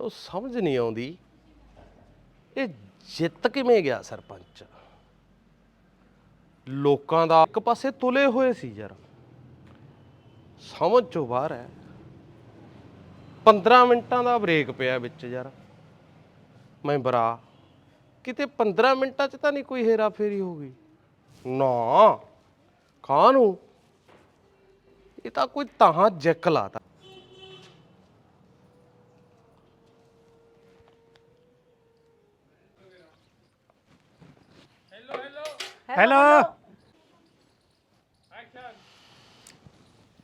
ਉਹ ਸਮਝ ਨਹੀਂ ਆਉਂਦੀ। ਇਹ ਜਿੱਤ ਕਿਵੇਂ ਗਿਆ ਸਰਪੰਚ? ਲੋਕਾਂ ਦਾ ਇੱਕ ਪਾਸੇ ਤੁਲੇ ਹੋਏ ਸੀ ਯਾਰ। ਸਮਝ ਚੋਂ ਬਾਹਰ ਹੈ। 15 ਮਿੰਟਾਂ ਦਾ ਬ੍ਰੇਕ ਪਿਆ ਵਿੱਚ ਯਾਰ। ਮੈਂ ਬਰਾ ਕਿਤੇ 15 ਮਿੰਟਾਂ 'ਚ ਤਾਂ ਨਹੀਂ ਕੋਈ ਹੇਰਾ ਫੇਰੀ ਹੋ ਗਈ? ਨਾ। ਕਾਹਨੂੰ? ਇਹ ਤਾਂ ਕੋਈ ਤਾਂ ਜੈਕ ਲਾਤਾ। ਹੈਲੋ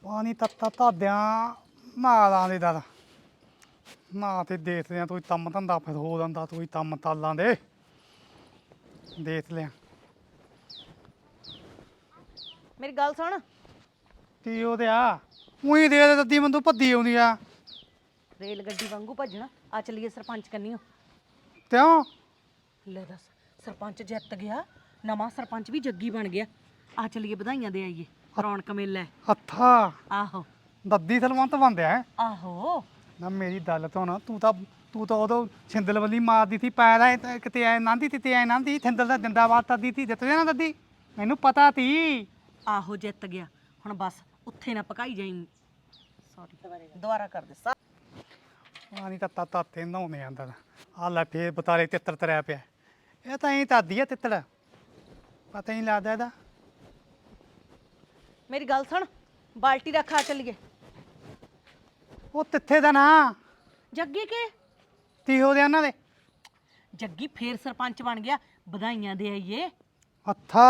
ਪਾਣੀ ਤੱਤਾ ਤਾਦਿਆਂ ਨਾਲਾਂ ਦੇ ਦਰ। ਨਾ ਤੇ ਦੇਖਦੇ ਆ ਤੂੰ ਤੰਮ ਧੰਦਾ ਫਿਰ ਹੋ ਜਾਂਦਾ ਤੂੰ ਤੰਮ ਤਾਲਾਂ ਦੇ। ਦੇਖ ਲਿਆ। ਮੇਰੀ ਗੱਲ ਸੁਣ। ਕੀ ਉਹਦੇ ਆ? ਉਹੀ ਦੇ ਦੇ ਦੱਦੀ ਮੰਦੂ ਭੱਦੀ ਆਉਂਦੀ ਆ। ਰੇਲ ਗੱਡੀ ਵਾਂਗੂ ਭੱਜਣਾ ਆ ਚੱਲੀਏ ਸਰਪੰਚ ਕੰਨੀਓ। ਤਿਉਂ ਲੈ ਦੱਸ ਸਰਪੰਚ ਜਿੱਤ ਗਿਆ? ਨਵਾਂ ਸਰਪੰਚ ਵੀ ਜੱਗੀ ਬਣ ਗਿਆ। ਆ ਚੱਲੀਏ ਵਧਾਈਆਂ ਦੇ ਆਈਏ ਰੌਣਕ ਮੇਲਾ ਹੈ। ਹੱਥਾ। ਆਹੋ। ਦੱਦੀ ਸਲਵੰਤ ਬੰਦਿਆ ਆਹੋ। ਨਾ ਮੇਰੀ ਗੱਲ ਤੋਂ ਨਾ ਤੂੰ ਤਾਂ ਤੂੰ ਤਾਂ ਉਦੋਂ ਛਿੰਦਲ ਵੱਲੀ ਮਾਰਦੀ ਸੀ ਪੈਰ ਐ ਤਾਂ ਕਿਤੇ ਐ ਨਾਂਦੀ ਤੇ ਐ ਨਾਂਦੀ ਛਿੰਦਲ ਦਾ ਜਿੰਦਾਬਾਦ ਕਰਦੀ ਸੀ ਜਿੱਤ ਨਾ ਦੱਦੀ? ਮੈਨੂੰ ਪਤਾ ਤੀ ਆਹੋ ਜਿੱਤ ਗਿਆ। ਹੁਣ ਬਸ ਉੱਥੇ ਨਾ ਪਕਾਈ ਜਾਈ। ਸੌਰੀ ਦੁਬਾਰਾ ਕਰ ਦੇ। ਸਾ- ਪਾਣੀ ਤਾਂ ਤਾ ਤਾਤੇ ਨਹਾਉਣੇ ਆਂਦਾ ਆ ਲੈ ਫੇਰ ਬਤਾਲੇ ਤਿੱਤਰ ਤਰਿਆ ਪਿਆ। ਇਹ ਤਾਂ ਐਂ ਤਾਦੀ ਆ ਤਿੱਤਰ। ਪਤਾ ਹੀ ਨਹੀਂ ਲੱਗਦਾ ਇਹਦਾ। ਮੇਰੀ ਗੱਲ ਸੁਣ ਬਾਲਟੀ ਰੱਖ ਚੱਲੀਏ। ਉਹ ਤਿੱਥੇ ਦਾ ਨਾ। ਜੱਗੀ ਕੇ? ਕੀ ਹੋ ਗਿਆ ਉਹਨਾਂ ਦੇ। ਜੱਗੀ ਫੇਰ ਸਰਪੰਚ ਬਣ ਗਿਆ ਵਧਾਈਆਂ ਦੇ ਆਈਏ। ਹੱਥਾ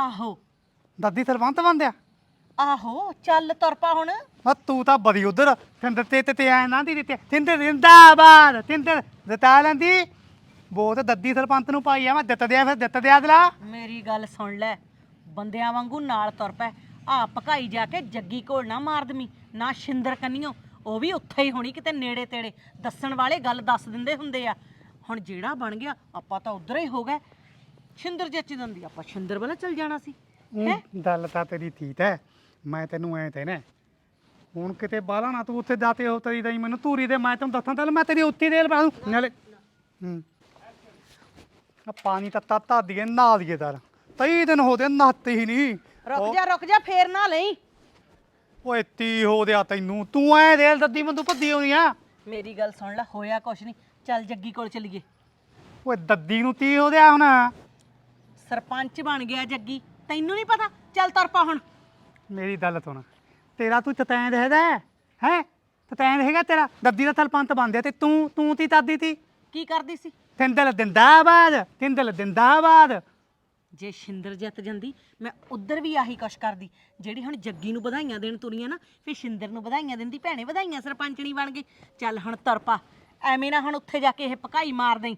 ਆਹੋ। ਦਾਦੀ ਸਰਵੰਤ ਬੰਦਿਆ ਆਹੋ ਚੱਲ ਤੁਰ ਪਾ ਹੁਣ। ਆ ਤੂੰ ਤਾਂ ਬੜੀ ਉਧਰ ਸਿੰਦਰ ਤੇ ਤੇ ਐ ਨਾਂਦੀ ਦਿੱਤੇ। ਸਿੰਦਰ ਜਿੰਦਾਬਾਦ ਜਿਤਾ ਲੈਂਦੀ। ਬਹੁਤ ਦੱਦੀ ਸਰਪੰਚ ਨੂੰ ਪਾਈ ਆ ਮੈਂ ਦਿੱਤ ਦਿਆ ਫਿਰ ਦਿੱਤ ਦਿਆ ਦਲਾ ਮੇਰੀ ਗੱਲ ਸੁਣ ਲੈ ਬੰਦਿਆਂ ਵਾਂਗੂ ਨਾਲ ਤੁਰ ਪੈ। ਆ ਪਕਾਈ ਜਾ ਕੇ ਜੱਗੀ ਕੋਲ ਨਾ ਮਾਰ ਦਮੀ ਨਾ ਸ਼ਿੰਦਰ ਕੰਨੀਓ ਉਹ ਵੀ ਉੱਥੇ ਹੀ ਹੋਣੀ ਕਿਤੇ ਨੇੜੇ ਤੇੜੇ। ਦੱਸਣ ਵਾਲੇ ਗੱਲ ਦੱਸ ਦਿੰਦੇ ਹੁੰਦੇ ਆ। ਹੁਣ ਜਿਹੜਾ ਬਣ ਗਿਆ ਆਪਾਂ ਤਾਂ ਉਧਰ ਹੀ ਹੋ ਗਏ। ਸ਼ਿੰਦਰ ਜੱਚ ਦਿੰਦੀ ਆਪਾਂ ਸ਼ਿੰਦਰ ਵਾਲਾ ਚੱਲ ਜਾਣਾ ਸੀ। ਊਂ ਗੱਲ ਤਾਂ ਤੇਰੀ ਠੀਕ ਹੈ ਮੈਂ ਤੈਨੂੰ ਐ ਤੇ ਨਾ ਹੁਣ ਕਿਤੇ ਬਾਹਲਾ ਨਾ ਤੂੰ ਉੱਥੇ ਜਾਤੇ ਹੋ ਤੇਰੀ ਦਈ ਮੈਨੂੰ ਧੂਰੀ ਦੇ ਮੈਂ ਤੈਨੂੰ ਦੱਸਾਂ ਤਾਂ ਮੈਂ ਤੇਰੀ ਉੱਤੀ ਦੇ ਲਵਾ ਦੂੰ ਨਾਲੇ। ਹੂੰ। ਆ ਪਾਣੀ ਤਾਂ ਤਾਤਾ ਦੀਏ ਨਾ ਦੀਏ ਦਰ ਤਈ ਦਿਨ ਹੋ ਦੇ ਨਹਾਤੇ ਹੀ ਨਹੀਂ। ਰੁਕ ਜਾ ਰੁਕ ਜਾ ਫੇਰ ਨਾ ਲਈ। ਓਏ ਤੀ ਹੋ ਦਿਆ ਤੈਨੂੰ। ਤੂੰ ਐ ਦੇ ਦੱਦੀ ਮੈਨੂੰ ਭੱਦੀ ਆਉਣੀ ਆ। ਮੇਰੀ ਗੱਲ ਸੁਣ ਲੈ ਹੋਇਆ ਕੁਛ ਨਹੀਂ। ਚੱਲ ਜੱਗੀ ਕੋਲ ਚੱਲੀਏ। ਓਏ ਦੱਦੀ ਨੂੰ ਤੀ ਹੋ ਦਿਆ ਹੁਣ। ਸਰਪੰਚ ਬਣ ਗਿਆ ਜੱਗੀ। ਤੈਨੂੰ ਨਹੀਂ ਪਤਾ? ਚੱਲ ਤੁਰ ਪਾ ਹੁਣ। ਮੇਰੀ ਗੱਲ ਸੁਣ। ਤੇਰਾ ਤੂੰ ਤਤੈਂ ਰਹਦਾ ਹੈ? ਤਤੈਂ ਰਹੇਗਾ ਤੇਰਾ? ਦੱਦੀ ਦਾ ਥਲਪੰਤ ਬੰਦਿਆ ਤੇ ਤੂੰ ਤੂੰ ਤੀ ਤਾਦੀ ਤੀ? ਕੀ ਕਰਦੀ ਸੀ? ਤਿੰਦਲ ਦਿੰਦਾਬਾਦ ਤਿੰਦਲ ਦਿੰਦਾਬਾਦ। ਜੇ ਸ਼ਿੰਦਰ ਜਿੱਤ ਜਾਂਦੀ ਮੈਂ ਉਧਰ ਵੀ ਆਹੀ ਕੁਛ ਕਰਦੀ। ਜਿਹੜੀ ਹੁਣ ਜੱਗੀ ਨੂੰ ਵਧਾਈਆਂ ਦੇਣ ਤੁਰੀਆਂ ਨਾ ਫਿਰ ਸ਼ਿੰਦਰ ਨੂੰ ਵਧਾਈਆਂ ਦਿੰਦੀ ਭੈਣੇ ਵਧਾਈਆਂ ਸਰਪੰਚਣੀ ਬਣ ਗਈ। ਚੱਲ ਹੁਣ ਤਰਪਾ। ਐਵੇਂ ਨਾ ਹੁਣ ਉੱਥੇ ਜਾ ਕੇ ਇਹ ਪਕਾਈ ਮਾਰ ਦੇਈ।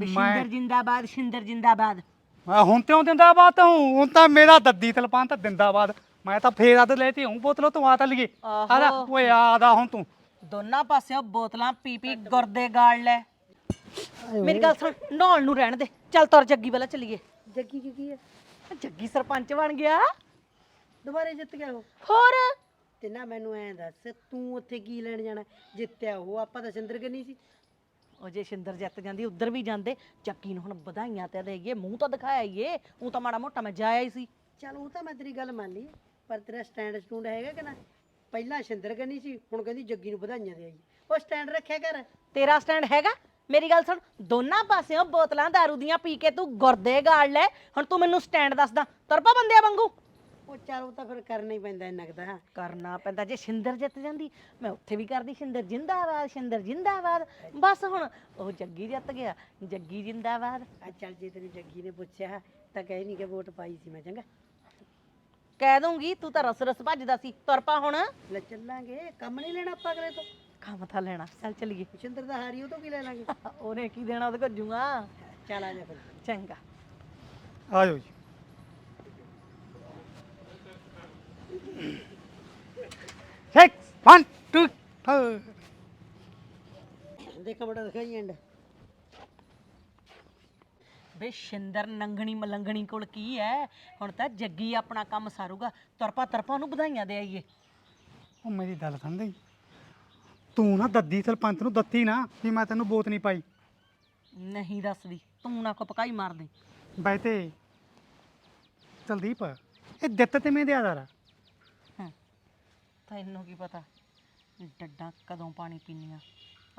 ਵੀ ਮੈਂ- ਸ਼ਿੰਦਰ ਜਿੰਦਾਬਾਦ ਸ਼ਿੰਦਰ ਜਿੰਦਾਬਾਦ। ਆ ਹੁਣ ਤਿਉਂ ਦਿੰਦਾਬਾਦ ਤੂੰ ਹੁਣ ਤਾਂ ਮੇਰਾ ਦੱਦੀ ਤਲਪੰਤ ਦਿੰਦਾਬਾਦ। ਮੈਂ ਤਾਂ ਫੇਰ ਅੱਧ ਲੈ ਤੇ ਹੂੰ ਬੋਤਲੋ ਤੂੰ ਆ ਤਾਂ ਲਈਏ। ਆਦਾ ਆਹੋ। ਓਏ ਆਦਾ ਹੁਣ ਤੂੰ। ਦੋਨਾਂ ਪਾਸਿਓਂ ਬੋਤਲਾਂ ਪੀ ਪੀ ਗੁਰਦੇ ਗਾਲ ਲੈ। ਮੇਰੀ ਗੱਲ ਸੁਣ ਨਹਾਉਣ ਨੂੰ ਰਹਿਣ ਦੇ। ਚੱਲ ਤੁਰ ਜੱਗੀ ਵਾਲਾ ਚੱਲੀਏ। ਜੱਗੀ ਕੀ ਕੀ ਹੈ ਜੱਗੀ ਸਰਪੰਚ ਬਣ ਗਿਆ। ਦੁਬਾਰੇ ਜਿੱਤ ਗਿਆ ਉਹ। ਹੋਰ? ਤੇ ਨਾ ਮੈਨੂੰ ਐਂ ਦੱਸ ਤੂੰ ਉੱਥੇ ਕੀ ਲੈਣ ਜਾਣਾ? ਜਿੱਤਿਆ ਉਹ ਆਪਾਂ ਤਾਂ ਸਿੰਦਰ ਕਰਨੀ ਸੀ। ਉਹ ਜੇ ਸ਼ਿੰਦਰ ਜਿੱਤ ਜਾਂਦੀ ਉਧਰ ਵੀ ਜਾਂਦੇ। ਚੱਕੀ ਨੂੰ ਹੁਣ ਵਧਾਈਆਂ ਤੇ ਦੇਈਏ ਮੂੰਹ ਤਾਂ ਦਿਖਾਇਆ ਈਏ ਉਹ ਤਾਂ ਮਾੜਾ ਮੋਟਾ ਮੈਂ ਜਾਇਆ ਹੀ ਸੀ। ਚੱਲ ਉਹ ਤਾਂ ਮੈਂ ਤੇਰੀ ਗੱਲ ਮੰਨ ਲਈ ਪਰ ਤੇਰਾ ਸਟੈਂਡ ਸਟੂਡ ਹੈਗਾ ਕਿ ਨਾ? ਪਹਿਲਾਂ ਸਿੰਦਰ ਕਰਨੀ ਸੀ ਹੁਣ ਕਹਿੰਦੀ ਜੱਗੀ ਨੂੰ ਵਧਾਈਆਂ ਦੇ ਆਈ ਉਹ ਸਟੈਂਡ ਰੱਖਿਆ ਕਰ। ਤੇਰਾ ਸਟੈਂਡ ਹੈਗਾ? ਮੇਰੀ ਗੱਲ ਸੁਣ ਦੋਨਾਂ ਪਾਸਿਓਂ ਬੋਤਲਾਂ दारू ਦੀਆਂ ਪੀ ਕੇ ਤੂੰ ਗੁਰਦੇ ਗਾਲ ਲੈ। ਹੁਣ ਤੂੰ ਮੈਨੂੰ ਸਟੈਂਡ ਦੱਸਦਾ ਤਰਪਾ ਬੰਦਿਆਂ ਵਾਂਗੂ। ਉਹ ਉਹ ਤਾਂ ਫਿਰ ਕਰਨਾ ਹੀ ਪੈਂਦਾ ਇੰਨਾ ਕੁ ਤਾਂ ਕਰਨਾ ਪੈਂਦਾ ਜੇ ਸ਼ਿੰਦਰ ਜਿੱਤ ਜਾਂਦੀ ਮੈਂ ਉੱਥੇ ਵੀ ਕਰਦੀ ਸ਼ਿੰਦਰ ਜਿੰਦਾਬਾਦ ਸ਼ਿੰਦਰ ਜਿੰਦਾਬਾਦ। ਬਸ ਹੁਣ ਉਹ ਜੱਗੀ ਜਿੱਤ ਗਿਆ ਜੱਗੀ ਜਿੰਦਾਬਾਦ। ਆ ਚੱਲ ਜੇ ਤੇਰੀ ਜੱਗੀ ਨੇ ਪੁੱਛਿਆ ਤਾਂ ਕਹਿ ਨਹੀਂ ਕਿ ਵੋਟ ਪਾਈ ਸੀ ਮੈਂ ਚੰਗਾ। ਕਹਿ ਦੂੰਗੀ ਤੂੰ ਤਾਂ ਰਸ ਰਸ ਭੱਜਦਾ ਸੀ ਤੁਰਪਾ ਹੁਣ। ਲੈ ਚੱਲਾਂਗੇ ਕੰਮ ਨਹੀਂ ਲੈਣਾ ਆਪਾਂ ਅਗਲੇ ਤੋਂ। ਕੰਮ ਤਾਂ ਲੈਣਾ। ਚੱਲ ਚੱਲੀਏ। ਸਿੰਦਰ ਦਾ ਹਾਰੀ ਉਹ ਤੋਂ ਕੀ ਲੈ ਲਾਂਗੇ? ਉਹਨੇ ਕੀ ਦੇਣਾ ਉਹਦੇ ਕੋਲ ਜੂਆਂ ਚੱਲ ਆ ਜਾ ਫਿਰ। ਚੰਗਾ। ਆ ਜਾਓ ਜੀ। ਸਿਕਸ 1 2 ਦੇਖ ਬੜਾ ਦਿਖਾਈ ਐਂਡ ਬੇ ਸ਼ਿੰਦਰ ਨੰਗਣੀ ਮਲੰਗਣੀ ਕੋਲ ਕੀ ਹੈ ਹੁਣ ਤਾਂ ਜੱਗੀ ਆਪਣਾ ਕੰਮ ਸਾਰੂਗਾ। ਤਰਪਾ ਤਰਪਾ ਨੂੰ ਵਧਾਈਆਂ ਦੇ ਆਈਏ। ਉਹ ਮੇਰੀ ਗੱਲ ਸੁਣਦੀ ਤੂੰ ਨਾ ਦੱਦੀ ਸਰਪੰਚ ਨੂੰ ਦੱਤੀ ਨਾ ਵੀ ਮੈਂ ਤੈਨੂੰ ਬੋਤ ਨਹੀਂ ਪਾਈ। ਨਹੀਂ ਦੱਸਦੀ ਤੂੰ ਨਾ ਕੋ ਪਕਾਈ ਮਾਰ ਦੇ। ਬਾਈ ਤੇ ਕੁਲਦੀਪ ਇਹ ਦਿੱਤ ਤੇ ਮੈਂ ਦਿਆਦਾਰ ਆ ਤੈਨੂੰ ਕੀ ਪਤਾ ਡੱਡਾਂ ਕਦੋਂ ਪਾਣੀ ਪੀਣੀਆਂ।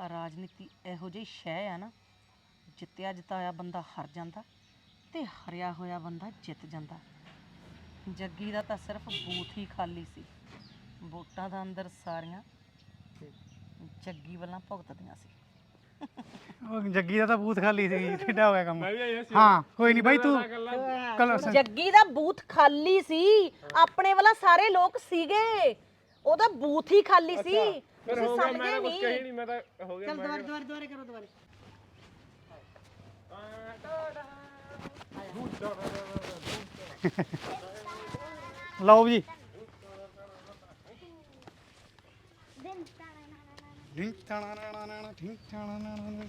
ਆਹ ਰਾਜਨੀਤੀ ਇਹੋ ਜਿਹੀ ਸ਼ੈ ਆ ਨਾ ਜਿੱਤਿਆ ਜਿਤਾਇਆ ਬੰਦਾ ਹਾਰ ਜਾਂਦਾ ਤੇ ਹਰਿਆ ਹੋਇਆ ਬੰਦਾ ਜਿੱਤ ਜਾਂਦਾ। ਜੱਗੀ ਦਾ ਤਾਂ ਸਿਰਫ ਬੂਥ ਹੀ ਖਾਲੀ ਸੀ। ਵੋਟਾਂ ਦਾ ਅੰਦਰ ਸਾਰੀਆਂ ਜੱਗੀ ਵੱਲਾਂ ਭੁਗਤਦੀਆਂ ਸੀ। ਉਹ ਜੱਗੀ ਦਾ ਤਾਂ ਬੂਥ ਖਾਲੀ ਸੀ ਠੇਡਾ ਹੋਇਆ ਕੰਮ। ਹਾਂ ਕੋਈ ਨਹੀਂ ਬਾਈ ਤੂੰ ਕਲ ਜੱਗੀ ਦਾ ਬੂਥ ਖਾਲੀ ਸੀ ਆਪਣੇ ਵਾਲਾ ਸਾਰੇ ਲੋਕ ਸੀਗੇ। ਉਹਦਾ ਬੂਥ ਹੀ ਖਾਲੀ ਸੀ। ਤੁਸੀਂ ਸਮਝੇ ਨਹੀਂ ਚਲ ਦੁਬਾਰੇ ਦੁਬਾਰੇ ਦੁਬਾਰੇ ਕਰੋ ਦੁਬਾਰੇ। ਲਓ ਜੀ ਢਿੰਕ ਟਾਣਾ ਨਾ ਨਾ ਨਾ ਢਿੰਕ ਟਾਣਾ ਨਾ ਨਾ ਨਾ ਵੀਡੀਓ ਤਾਂ ਕੱਟ ਦੋ ਵੀਡੀਓ ਬਣਾਈ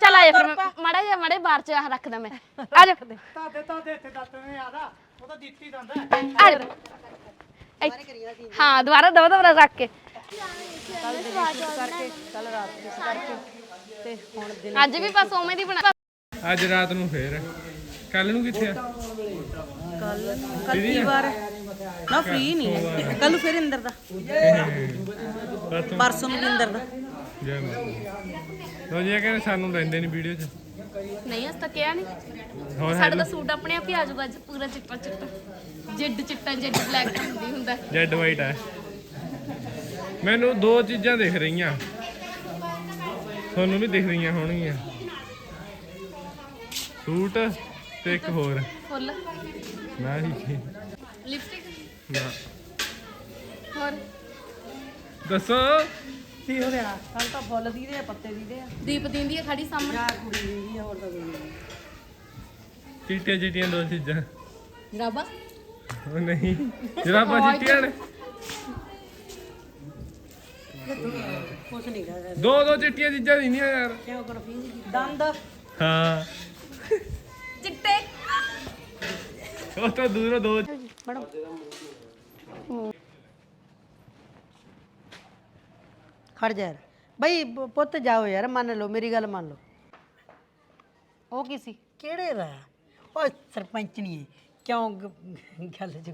ਚਲ ਆਇਆ ਫਿਰ ਮੈਂ ਮੜਾ ਜਾ ਮੜੇ ਬਾਹਰ ਚ ਆਹ ਰੱਖਦਾ ਮੈਂ ਆ ਜਾ ਤਾਦੇ ਤਾਦੇ ਇੱਥੇ ਦੱਤ ਨੇ ਆਦਾ ਉਹ ਤਾਂ ਦਿੱਤੀ ਦੰਦਾ ਆ ਜਾ ਹਾਂ ਦੁਬਾਰਾ ਦਵਾ ਦਵਾ ਰੱਖ ਕੇ ਤੇ ਹੁਣ ਦਿਨ ਅੱਜ ਵੀ ਬਸ ਉਵੇਂ ਦੀ ਬਣਾ ਅੱਜ ਰਾਤ ਨੂੰ ਫੇਰ। ਕੱਲ ਨੂੰ ਕਿੱਥੇ ਆ? ਕੱਲ ਕੱਲ ਕੀ ਵਾਰ ਹੈ? ਨਾ ਫ੍ਰੀ ਨਹੀਂ ਹੈ। ਕੱਲ ਨੂੰ ਫਿਰ ਇੰਦਰ ਦਾ। ਪਰਸੋਂ ਨੂੰ ਵੀ ਇੰਦਰ ਦਾ। ਜੈ ਮਾਤਾ ਲੋ ਜੀ ਇਹ ਕਹਿੰਦੇ ਸਾਨੂੰ ਲੈਂਦੇ ਨਹੀਂ ਵੀਡੀਓ 'ਚ। ਨਹੀਂ ਅਸ ਤਾਂ ਕਿਹਾ ਨਹੀਂ ਹੋਰ ਸਾਡਾ ਤਾਂ ਸੂਟ ਆਪਣੇ ਆਪ ਹੀ ਆ ਜਾਊਗਾ ਅੱਜ ਪੂਰਾ ਚਿੱਟਾ ਚਿੱਟਾ। ਜਿੱਡ ਚਿੱਟਾ ਜਿੱਡ ਬਲੈਕ ਹੁੰਦੀ ਹੁੰਦਾ। ਜੈਡ ਵਾਈਟ ਹੈ ਮੈਨੂੰ ਦੋ ਚੀਜ਼ਾਂ ਦਿਖ ਰਹੀਆਂ। ਤੁਹਾਨੂੰ ਵੀ ਦਿਖ ਰਹੀਆਂ ਹੋਣਗੀਆਂ। ਸੂਟ ਤੇ ਇੱਕ ਹੋਰ। ਫੁੱਲ। ਨਾ ਜੀ। ਲਿਪਸਟਿਕ? ਨਾ। ਹੋਰ? ਦੱਸੋ। ਕੀ ਹੋ ਰਿਹਾ ਕੱਲ ਤਾਂ ਫੁੱਲ ਦੀ ਦੇ ਪੱਤੇ ਦੀ ਦੇ ਆ। ਦੀਪ ਦਿੰਦੀ ਹੈ ਖੜੀ ਸਾਹਮਣੇ। ਕੁੜੀ ਦੀ ਹੋਰ ਤਾਂ ਕੋਈ ਨਹੀਂ। ਚਿੱਟੀਆਂ ਚਿੱਟੀਆਂ ਦੋ ਚੀਜ਼ਾਂ। ਜਰਾਬਾ? ਉਹ ਨਹੀਂ। ਜਰਾਬਾਂ ਚਿੱਟੀਆਂ ਨੇ। ਕੁਛ ਨਹੀਂ ਕਰਦਾ। ਦੋ ਦੋ ਚਿੱਟੀਆਂ ਚੀਜ਼ਾਂ ਦਿੰਦੀਆਂ ਯਾਰ। ਕਿਉਂ ਕਨਫਿਊਜ਼ ਦੰਦ। ਹਾਂ। ਚਿੱਟੇ। ਉਹ ਤਾਂ ਦੂਰੋਂ ਦੋ ਖੜ ਜਾ ਯਾਰ। ਬਈ ਪੁੱਤ ਜਾਓ ਯਾਰ ਮੰਨ ਲਓ ਮੇਰੀ ਗੱਲ ਮੰਨ ਲਓ। ਉਹ ਕੀ ਸੀ? ਕਿਹੜੇ ਦਾ ਓਏ ਸਰਪੰਚ ਨਹੀਂ ਹੈ ਕਿਉਂ ਗ- ਗੱਲ ਚ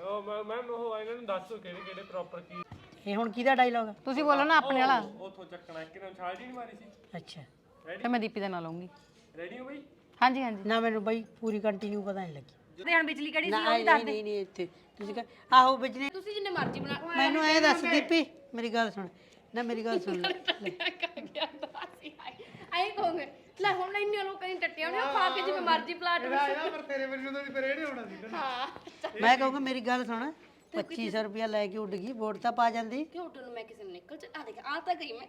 ਉਹ ਮੈਂ ਮੈਂ ਉਹ ਇਹਨਾਂ ਨੂੰ ਦੱਸੋ ਕਿਹੜੇ ਕਿਹੜੇ ਪ੍ਰੋਪਰ ਕੀ ਇਹ ਹੁਣ ਕਿਹਦਾ ਡਾਇਲੌਗ ਆ? ਤੁਸੀਂ ਬੋਲੋ ਨਾ ਆਪਣੇ ਵਾਲਾ। ਉਥੋਂ ਚੱਕਣਾ ਕਿਨੂੰ ਛਾਲ ਜੀ ਨਹੀਂ ਮਾਰੀ ਸੀ। ਅੱਛਾ। ਫਿਰ ਮੈਂ ਦੀਪੀ ਦਾ ਨਾਂ ਲਵਾਂਗੀ ਰੈਡੀ ਹੋ ਬਈ? ਹਾਂਜੀ ਹਾਂਜੀ। ਨਾ ਮੈਨੂੰ ਬਈ ਪੂਰੀ ਕੰਟੀਨਿਊ ਪਤਾ ਨਹੀਂ ਲੱਗੀ। ਤੇ ਹੁਣ ਬਿਜਲੀ ਕਿਹੜੀ ਨਾ ਨਹੀਂ ਨਹੀਂ ਨਹੀਂ ਇੱਥੇ। ਤੁਸੀਂ ਕਹ ਆਹੋ ਬਿਜਲੀ। ਤੁਸੀਂ ਜਿੰਨੇ ਮਰਜ਼ੀ ਬਣਾ ਮੈਨੂੰ ਇਹ ਦੱਸ ਦੀਪੀ ਮੇਰੀ ਗੱਲ ਸੁਣ। ਨਾ ਮੇਰੀ ਗੱਲ ਸੁਣ ਲੈ। ਆਏ ਕਹੋਗੇ ਲੈ ਹੁਣ ਇੰਨੇ ਲੋਕਾਂ ਨੇ ਟੱਟਿਆ ਉਹਨੇ ਖਾ ਕੇ ਜਿਵੇਂ ਮਰਜ਼ੀ ਪਲਾਟ ਵਿੱਚ ਪਰ ਤੇਰੇ ਮੈਨੂੰ ਤਾਂ ਨਹੀਂ ਫਿਰ ਇਹਨੇ ਹੋਣਾ ਸੀ। ਹਾਂ ਮੈਂ ਕਹੂੰਗਾ ਮੇਰੀ ਗੱਲ ਸੁਣ। 2500 ਰੁਪਇਆ ਲੈ ਕੇ ਉੱਡ ਗਈ ਵੋਟ ਤਾਂ ਪਾ ਜਾਂਦੀ। ਕਿਉਂ ਨੂੰ ਮੈਂ ਕਿਸੇ ਨੂੰ ਨਿਕਲ ਚ ਆ ਦੇਖ ਆ ਤਾਂ ਗਈ ਮੈਂ।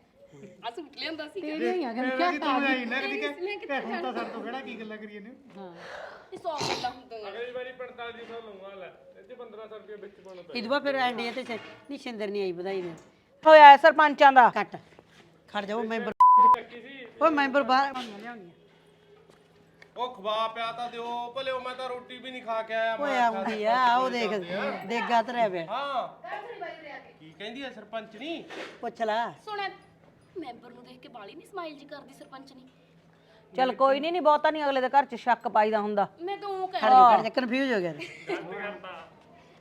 ਆ ਸੂਟ ਲਿਆਂਦਾ ਸੀ ਤੇਰੀ ਤੂੰ ਆਈ ਨਾ ਕਦੀ ਕਿ ਹੁਣ ਤਾਂ ਸਾਡੇ ਤੋਂ ਕਿਹੜਾ ਕੀ ਗੱਲਾਂ ਕਰੀਏ ਨੇ? ਇਹ ਸੌ ਗੱਲਾਂ ਹੁੰਦੀਆਂ ਅਗਲੀ ਵਾਰੀ 4500 ਲਊਂਗਾ ਲੈ ਇਹ 'ਚ 1500 ਰੁਪਏ ਵਿੱਚ ਪਾਉਣਾ ਇਹ ਤੋਂ ਬਾਅਦ ਫਿਰ ਐਂਡੀਆਂ ਤੇ ਸ- ਨਹੀਂ ਸ਼ਿੰਦਰ ਨਹੀਂ ਆਈ ਵਧਾਈ ਦੇ ਹੋਇਆ ਸਰਪੰਚਾਂ ਦਾ। ਕੱਟ ਖੜ ਜਾਓ ਮੈਂਬਰ ਓਏ ਮੈਂਬਰ ਬਾਹਰ ਲਿਆਉਣੀ। ਉਹ ਖਵਾ ਪਿਆ ਤਾਂ ਦਿਓ ਭਲੇ ਉਹ ਮੈਂ ਤਾਂ ਰੋਟੀ ਵੀ ਨਹੀਂ ਖਾ ਕੇ ਆਇਆ ਓਏ ਆਉਂਦੀ ਆ ਆਓ ਦੇਖ ਦੇਖ ਗਾ ਤਰਿਆ ਪਿਆ। ਹਾਂ। ਕੀ। ਕਹਿੰਦੀ ਹੈ ਸਰਪੰਚ ਨਹੀਂ ਪੁੱਛ ਲੈ। ਸੁਣਿਆ ਮੈਂਬਰ ਨੂੰ ਦੇਖ ਕੇ ਬਾਲੀ ਨਹੀਂ ਸਮਾਈਲ ਜੀ ਕਰਦੀ ਸਰਪੰਚ ਨੇ। ਚਲ ਕੋਈ ਨਹੀਂ ਨਹੀਂ ਬਹੁਤਾ ਨਹੀਂ ਅਗਲੇ ਦੇ ਘਰ ਚ ਸ਼ੱਕ ਪਾਈਦਾ ਹੁੰਦਾ। ਮੈਂ ਤਾਂ ਉਹ ਕਹਿ ਖੜ ਜਾ ਕਨਫਿਊਜ਼ ਹੋ ਗਿਆ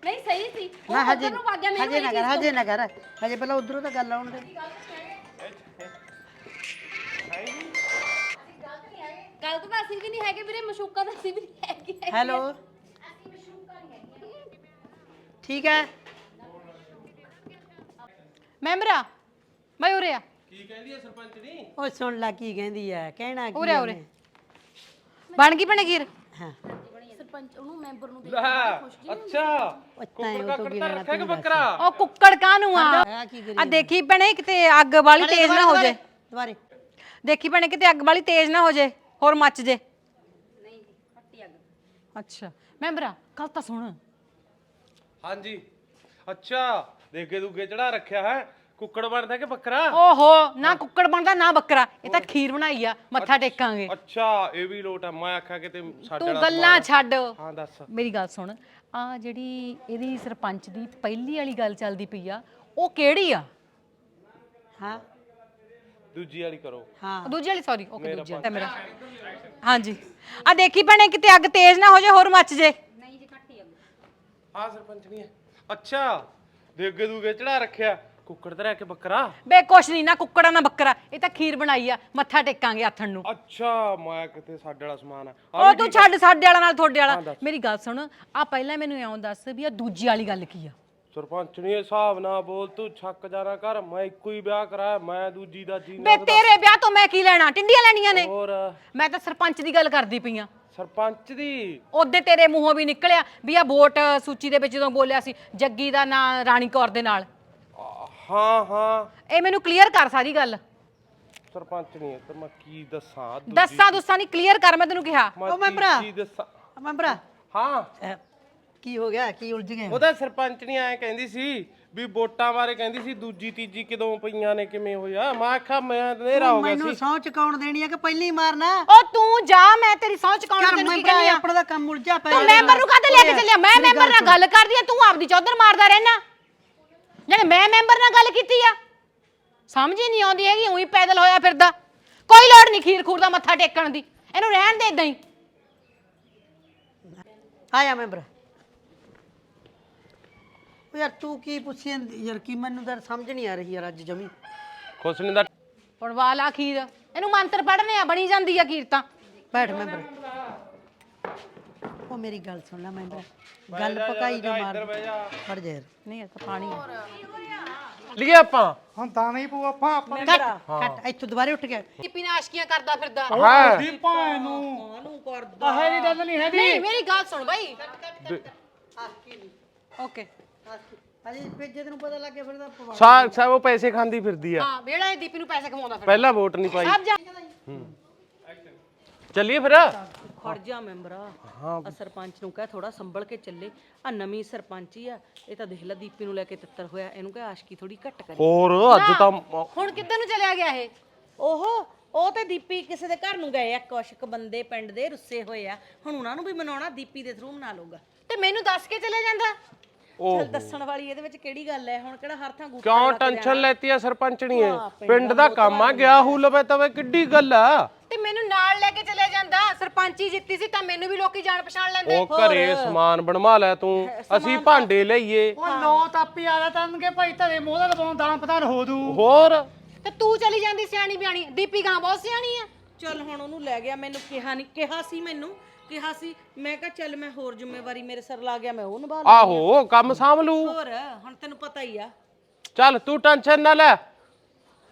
ਨਹੀਂ ਸਹੀ ਸੀ। ਉਹ ਨਾ ਹਜੇ ਉੱਧਰ ਨੂੰ ਭਾਗਿਆ ਨਹੀਂ ਹਜੇ ਨਾ ਕਰ ਹਜੇ ਨਾ ਕਰ। ਹਜੇ ਪਹਿਲਾਂ ਉਧਰੋਂ ਤਾਂ ਗੱਲ ਆਉਣ ਦੇ। ਗਲਤ ਤਾਂ ਅਸੀਂ ਵੀ ਨਹੀਂ ਹੈਗੇ ਵੀਰੇ ਮਸ਼ੂਕਾ ਤਾਂ ਅਸੀਂ ਵੀ ਨਹੀਂ ਹੈਗੇ ਹੈਲੋ। ਠੀਕ ਹੈ। ਮੈਂਬਰਾ ਮੈਂ ਉਰੇ ਆ। ਕੀ ਕਹਿੰਦੀ ਹੈ ਸਰਪੰਚ ਨਹੀਂ ਓਏ ਸੁਣ ਲੈ ਕੀ ਕਹਿੰਦੀ ਆ ਕਹਿਣਾ ਕੀ ਉਰੇ ਆ ਉਰੇ? ਬਣ ਗਈ ਬਣਗੀਰ ਹਾਂ। ਸਰਪੰਚ ਉਹਨੂੰ ਮੈਂਬਰ ਨੂੰ ਲੈ ਅੱਛਾ। ਉਹ ਤਾਂ ਉਹ ਤੋਂ ਕੁੱਤਾ ਰੱਖਿਆ ਕਿ ਬੱਕਰਾ? ਉਹ ਕੁੱਕੜ ਕਾਹਨੂੰ ਆ? ਆ ਕੀ ਕਰੀ ਆ ਦੇਖੀ ਭੈਣੇ ਕਿਤੇ ਅੱਗ ਵਾਲੀ ਤੇਜ਼ ਨਾ ਹੋ ਜੇ। ਦੁਬਾਰੇ। ਦੇਖੀ ਭੈਣੇ ਕਿਤੇ ਅੱਗ ਵਾਲੀ ਤੇਜ਼ ਨਾ ਹੋ ਜੇ। ਹੋਰ ਮੱਚ ਜੇ। ਅੱਛਾ। ਮੈਂਬਰਾ ਕੱਲ ਤਾਂ ਸੁਣ। ਹਾਂਜੀ। ਅੱਛਾ ਦੇਗੇ ਦੁਗੇ ਚੜਾ ਰੱਖਿਆ ਹੈ। ਕੁੱਕੜ ਬਣਦਾ ਕਿ ਬੱਕਰਾ? ਓਹੋ ਨਾ ਕੁੱਕੜ ਬਣਦਾ ਨਾ ਬੱਕਰਾ। ਇਹ ਤਾਂ ਖੀਰ ਬਣਾਈ ਆ ਮੱਥਾ ਟੇਕਾਂਗੇ। ਅੱਛਾ ਇਹ ਵੀ ਲੋਟ ਆ। ਮੈਂ ਆਖਿਆ ਕਿਤੇ ਸਾਡੇ ਤੂੰ ਵਾਲਾ ਗੱਲਾਂ ਛੱਡ। ਹਾਂ ਦੱਸ। ਮੇਰੀ ਗੱਲ ਸੁਣ। ਆ ਜਿਹੜੀ ਇਹਦੀ ਸਰਪੰਚ ਦੀ ਪਹਿਲੀ ਵਾਲੀ ਗੱਲ ਚੱਲਦੀ ਪਈ ਆ ਉਹ ਕਿਹੜੀ ਆ? ਹਾਂ। ਦੂਜੀ ਵਾਲੀ ਕਰੋ। ਹਾਂ। ਦੂਜੀ ਵਾਲੀ ਸੌਰੀ ਓਕੇ ਦੂਜੀ ਵਾਲੀ ਮੇਰਾ। ਹਾਂਜੀ। ਆ ਦੇਖੀ ਭੈਣੇ ਕਿਤੇ ਅੱਗ ਤੇਜ਼ ਨਾ ਹੋ ਜਾਏ ਹੋਰ ਮੱਚ ਜੇ। ਹਾਂ ਸਰਪੰਚ ਨਹੀਂ ਹੈ। ਅੱਛਾ ਦੇ ਅੱਗੇ ਦੂਗੇ ਚੜਾ ਰੱਖਿਆ। ਕੁੱਕੜ ਤੇ ਰਹਿ ਕੇ ਬੱਕਰਾ। ਬੇ ਕੁਛ ਨਹੀਂ ਨਾ ਕੁੱਕੜਾ ਨਾ ਬੱਕਰਾ। ਇਹ ਤਾਂ ਖੀਰ ਬਣਾਈ ਆ ਮੱਥਾ ਟੇਕਾਂਗੇ ਆਥਣ ਨੂੰ। ਅੱਛਾ ਮੈਂ ਕਿਤੇ ਸਾਡੇ ਵਾਲਾ ਸਮਾਨ ਆ। ਉਹ ਤੂੰ ਛੱਡ ਸਾਡੇ ਵਾਲਾ ਨਾਲ ਤੁਹਾਡੇ ਵਾਲਾ। ਮੇਰੀ ਗੱਲ ਸੁਣ ਆ ਪਹਿਲਾਂ ਮੈਨੂੰ ਇਉਂ ਦੱਸ ਵੀ ਆ ਦੂਜੀ ਵਾਲੀ ਗੱਲ ਕੀ ਆ? ਸਰਪੰਚ ਨਹੀਂ ਹਿਸਾਬ ਨਾ ਬੋਲ ਤੂੰ ਛੱਕ ਜਾਣਾ ਕਰ ਮੈਂ ਇੱਕੋ ਹੀ ਵਿਆਹ ਕਰਾਇਆ ਮੈਂ ਦੂਜੀ ਦਾ ਜੀ ਬੇ ਤੇਰੇ ਵਿਆਹ ਤੋਂ ਮੈਂ ਕੀ ਲੈਣਾ? ਟਿੰਡੀਆਂ ਲੈਣੀਆਂ ਨੇ। ਹੋਰ? ਮੈਂ ਤਾਂ ਸਰਪੰਚ ਦੀ ਗੱਲ ਕਰਦੀ ਪਈ ਆ। ਸਰਪੰਚ ਦੀ? ਉਹਦੇ ਤੇਰੇ ਮੂੰਹੋਂ ਵੀ ਨਿਕਲਿਆ ਵੀ ਆ ਵੋਟ ਸੂਚੀ ਦੇ ਵਿੱਚ ਜਦੋਂ ਬੋਲਿਆ ਸੀ ਜੱਗੀ ਦਾ ਨਾਂ ਰਾਣੀ ਕੌਰ ਦੇ ਨਾਲ। ਆ, ਹਾਂ ਹਾਂ। ਇਹ ਮੈਨੂੰ ਕਲੀਅਰ ਕਰ ਸਾਰੀ ਗੱਲ। ਸਰਪੰਚ ਨਹੀਂ ਤੇ ਮੈਂ ਕੀ ਦੱਸਾਂ ਦੂਜੀ- ਦੱਸਾਂ ਦੁੱਸਾਂ ਨਹੀਂ ਕਲੀਅਰ ਕਰ ਮੈਂ ਤੈਨੂੰ ਕਿਹਾ। ਉਹ ਮੈਂ ਭਰਾ। ਕੀ ਦੱਸਾਂ? ਮੈਂ ਭਰਾ। ਹਾਂ। ਅਹ, ਕੀ ਹੋ ਗਿਆ? ਕੀ ਉਲਝ ਗਏ ਉਹਦਾ ਸਰਪੰਚ ਨਹੀਂ ਆਏ ਕਹਿੰਦੀ ਸੀ ਵੀ ਵੋਟਾਂ ਬਾਰੇ ਕਹਿੰਦੀ ਸੀ ਦੂਜੀ ਤੀਜੀ ਕਦੋਂ ਪਈਆਂ ਨੇ ਕਿਵੇਂ ਹੋਇਆ ਮੈਂ ਆਖਿਆ ਮੈਂ ਨੇਰਾ ਹੋ ਗਿਆ ਮੈਨੂੰ ਸੀ। ਸਹੁੰ ਚਕਾਉਣ ਦੇਣੀ ਆ ਕਿ ਪਹਿਲੀ ਮਾਰਨਾ? ਉਹ ਤੂੰ ਜਾ ਮੈਂ ਤੇਰੀ ਸਹੁੰ ਚਕਾਉਣ ਯਾਰ ਤੈਨੂੰ ਮੈਂ ਕੀ ਕਹਿੰਦੀ ਆ? ਆਪਣਾ ਦਾ ਕੰਮ ਉਲਝਾ ਪਿਆ ਤੂੰ ਮੈਂਬਰ ਨੂੰ ਕਾਹਤੇ ਲੈ ਕੇ ਚੱਲਿਆ? ਮੈਂ ਮੈਂਬਰ ਨਾਲ ਗੱਲ ਕਰਦੀ ਆ ਤੂੰ ਆਪਦੀ ਚੌਧਰ ਮਾਰਦਾ ਰਹਿਣਾ। ਜਿਹੜੇ ਮੈਂ ਮੈਂਬਰ ਨਾਲ ਗੱਲ ਕੀਤੀ ਆ। ਸਮਝ ਹੀ ਨਹੀਂ ਆਉਂਦੀ ਹੈਗੀ ਉਹੀ ਪੈਦਲ ਹੋਇਆ ਫਿਰਦਾ। ਕੋਈ ਲੋੜ ਨਹੀਂ ਖੀਰ ਖੂਰ ਦਾ ਮੱਥਾ ਟੇਕਣ ਦੀ। ਇਹਨੂੰ ਰਹਿਣ ਦੇ ਇਦਾਂ ਹੀ। ਆਇਆ ਮੈਂਬਰ। ਉਹ ਯਾਰ ਤੂੰ ਕੀ ਪੁੱਛੀ ਜਾਂਦੀ- ਯਾਰ ਕੀ ਮੈਨੂੰ ਤਾਂ ਸਮਝ ਨਹੀਂ ਆ ਰਹੀ ਯਾਰ ਅੱਜ ਜਮੀ। ਕੁਛ ਨਹੀਂ ਦਾ ਪੜਵਾ ਲਾ ਖੀਰ ਇਹਨੂੰ ਮੰਤਰ ਪੜਨੇ ਆ ਬਣੀ ਜਾਂਦੀ ਆ ਖੀਰ ਤਾਂ। ਬੈਠ ਮੈਂਬਰ। ਉਹ ਮੇਰੀ ਗੱਲ ਸੁਣ ਲੈ ਮੈਂਬਰ। ਗੱਲ ਪਕਾਈ ਨਾ ਮਾਰ। ਫੜ ਜਾ। ਯਾਰ। ਨਹੀਂ ਇਹ ਤਾਂ ਪਾਣੀ ਆ। ਲਿਆ ਆਪਾਂ। ਹੁਣ ਤਾਂ ਨਹੀਂ ਪਊ ਆਪਾਂ ਆਪਾਂ ਕੱਟ ਕੱਟ। ਇੱਥੋਂ ਦੁਬਾਰੇ ਉੱਠ ਗਿਆ। ਟਿੱਪੀ ਨਾਲ ਆਸ਼ਕੀਆਂ ਕਰਦਾ ਫਿਰਦਾ? ਹਾਂ। ਦੀ ਭਾਂ ਨੂੰ ਨੂੰ ਕਰਦਾ? ਹੈ ਨਹੀਂ ਗੱਲ ਨਹੀਂ ਹੈ ਨਹੀਂ ਮੇਰੀ ਗੱਲ ਸੁਣ ਬਾਈ। ਓਕੇ। ਅਜੇ ਫਿਰ ਜੇ ਤੈਨੂੰ ਪਤਾ ਲੱਗ ਗਿਆ ਫਿਰ ਤਾਂ ਪਵਾ ਸਾ ਸਾ ਉਹ ਪੈਸੇ ਖਾਂਦੀ ਫਿਰਦੀ ਆ। ਹਾਂ ਵੇੜਾ ਇਹ ਦੀਪੀ ਨੂੰ ਪੈਸੇ ਕਮਾਉਂਦਾ ਫਿਰ ਪਹਿਲਾਂ ਵੋਟ ਨਹੀਂ ਪਾਈ। ਸਭ ਜਾ ਚੱਲੀਏ ਫਿਰ? ਖੜ ਜਾ ਮੈਂਬਰਾ। ਆ ਸਰਪੰਚ ਨੂੰ ਕਹਿ ਥੋੜਾ ਸੰਭਲ ਕੇ ਚੱਲੇ। ਆ ਨਵੀਂ ਸਰਪੰਚ ਹੀ ਆ। ਇਹ ਤਾਂ ਦੇਖ ਲੈ ਦੀਪੀ ਨੂੰ ਲੈ ਕੇ ਤਿੱਤਰ ਹੋਇਆ। ਇਹਨੂੰ ਕਹਿ ਆਸ਼ਕੀ ਥੋੜੀ ਘੱਟ ਕਰੇ। ਹੋਰ ਅੱਜ ਤਾਂ ਮ- ਹੁਣ ਕਿੱਧਰ ਨੂੰ ਚਲਿਆ ਗਿਆ ਇਹ? ਓਹੋ ਉਹ ਤੇ ਦੀਪੀ ਕਿਸੇ ਦੇ ਘਰ ਨੂੰ ਗਏ ਆ। ਬੰਦੇ ਪਿੰਡ ਦੇ ਰੁੱਸੇ ਹੋਏ ਆ। ਹੁਣ ਉਹਨਾਂ ਨੂੰ ਵੀ ਮਨਾਉਣਾ ਦੀਪੀ ਦੇ ਥਰੂ ਮਨਾ ਲਊਗਾ। ਤੇ ਮੈਨੂੰ ਦੱਸ ਕੇ ਚਲੇ ਜਾਂਦਾ? ਚਲ ਦੱਸਣ ਵਾਲੀ ਇਹਦੇ ਵਿੱਚ ਕਿਹੜੀ ਗੱਲ ਹੈ? ਹੁਣ ਕਿਹੜਾ ਹਰ ਥਾਂ ਗੂਠਾ ਕਿਉਂ ਟੈਨਸ਼ਨ ਲੈਤੀ ਆ ਸਰਪੰਚਣੀ ਪਿੰਡ ਦਾ ਕੰਮ ਆ ਗਿਆ ਹੂ ਲਵੇ ਤਵੇ ਕਿੱਡੀ ਗੱਲ ਆ? ਤੇ ਮੈਨੂੰ ਨਾਲ ਲੈ ਕੇ ਚਲੇ ਜਾਂਦਾ। ਸਰਪੰਚੀ ਜਿੱਤੀ ਸੀ ਤਾਂ ਮੈਨੂੰ ਵੀ ਲੋਕੀ ਜਾਣ ਪਛਾਣ ਲੈਂਦੇ। ਉਹ ਘਰੇ ਸਮਾਨ ਬਣਵਾ ਲੈ ਤੂੰ। ਅਸੀਂ ਭਾਂਡੇ ਲਈਏ। ਉਹ ਲੋ ਤਾਪੀ ਆ ਜਾਣਗੇ ਭਾਈ ਧਰੇ ਮੋਹ ਦਾ ਲਵਾਉਣ ਦਾਣ ਪਤਾਰ ਹੋ ਦੂ। ਹੋਰ? ਤੇ ਤੂੰ ਚਲੀ ਜਾਂਦੀ ਸਿਆਣੀ ਬਿਆਣੀ। ਦੀਪੀ ਗਾਂ ਬਹੁਤ ਸਿਆਣੀ ਆ। ਚਲ ਹੁਣ ਉਹਨੂੰ ਲੈ ਗਿਆ। ਮੈਨੂੰ ਕਿਹਾ ਨਹੀਂ ਕਿਹਾ ਸੀ ਮੈਨੂੰ ਕਿਹਾ ਸੀ ਮੈਂ ਕਿਹਾ ਚੱਲ ਮੈਂ ਹੋਰ ਜ਼ਿੰਮੇਵਾਰੀ ਮੇਰੇ ਸਿਰ ਲਾ ਗਿਆ ਮੈਂ ਉਹ ਨਿਭਾ ਲੂੰ ਆਹੋ ਕੰਮ ਸਾਂਭ ਲੂ ਹੋਰ ਹੁਣ ਤੈਨੂੰ ਪਤਾ ਹੀ ਆ। ਚੱਲ ਤੂੰ ਟੈਨਸ਼ਨ ਨਾ ਲੈ।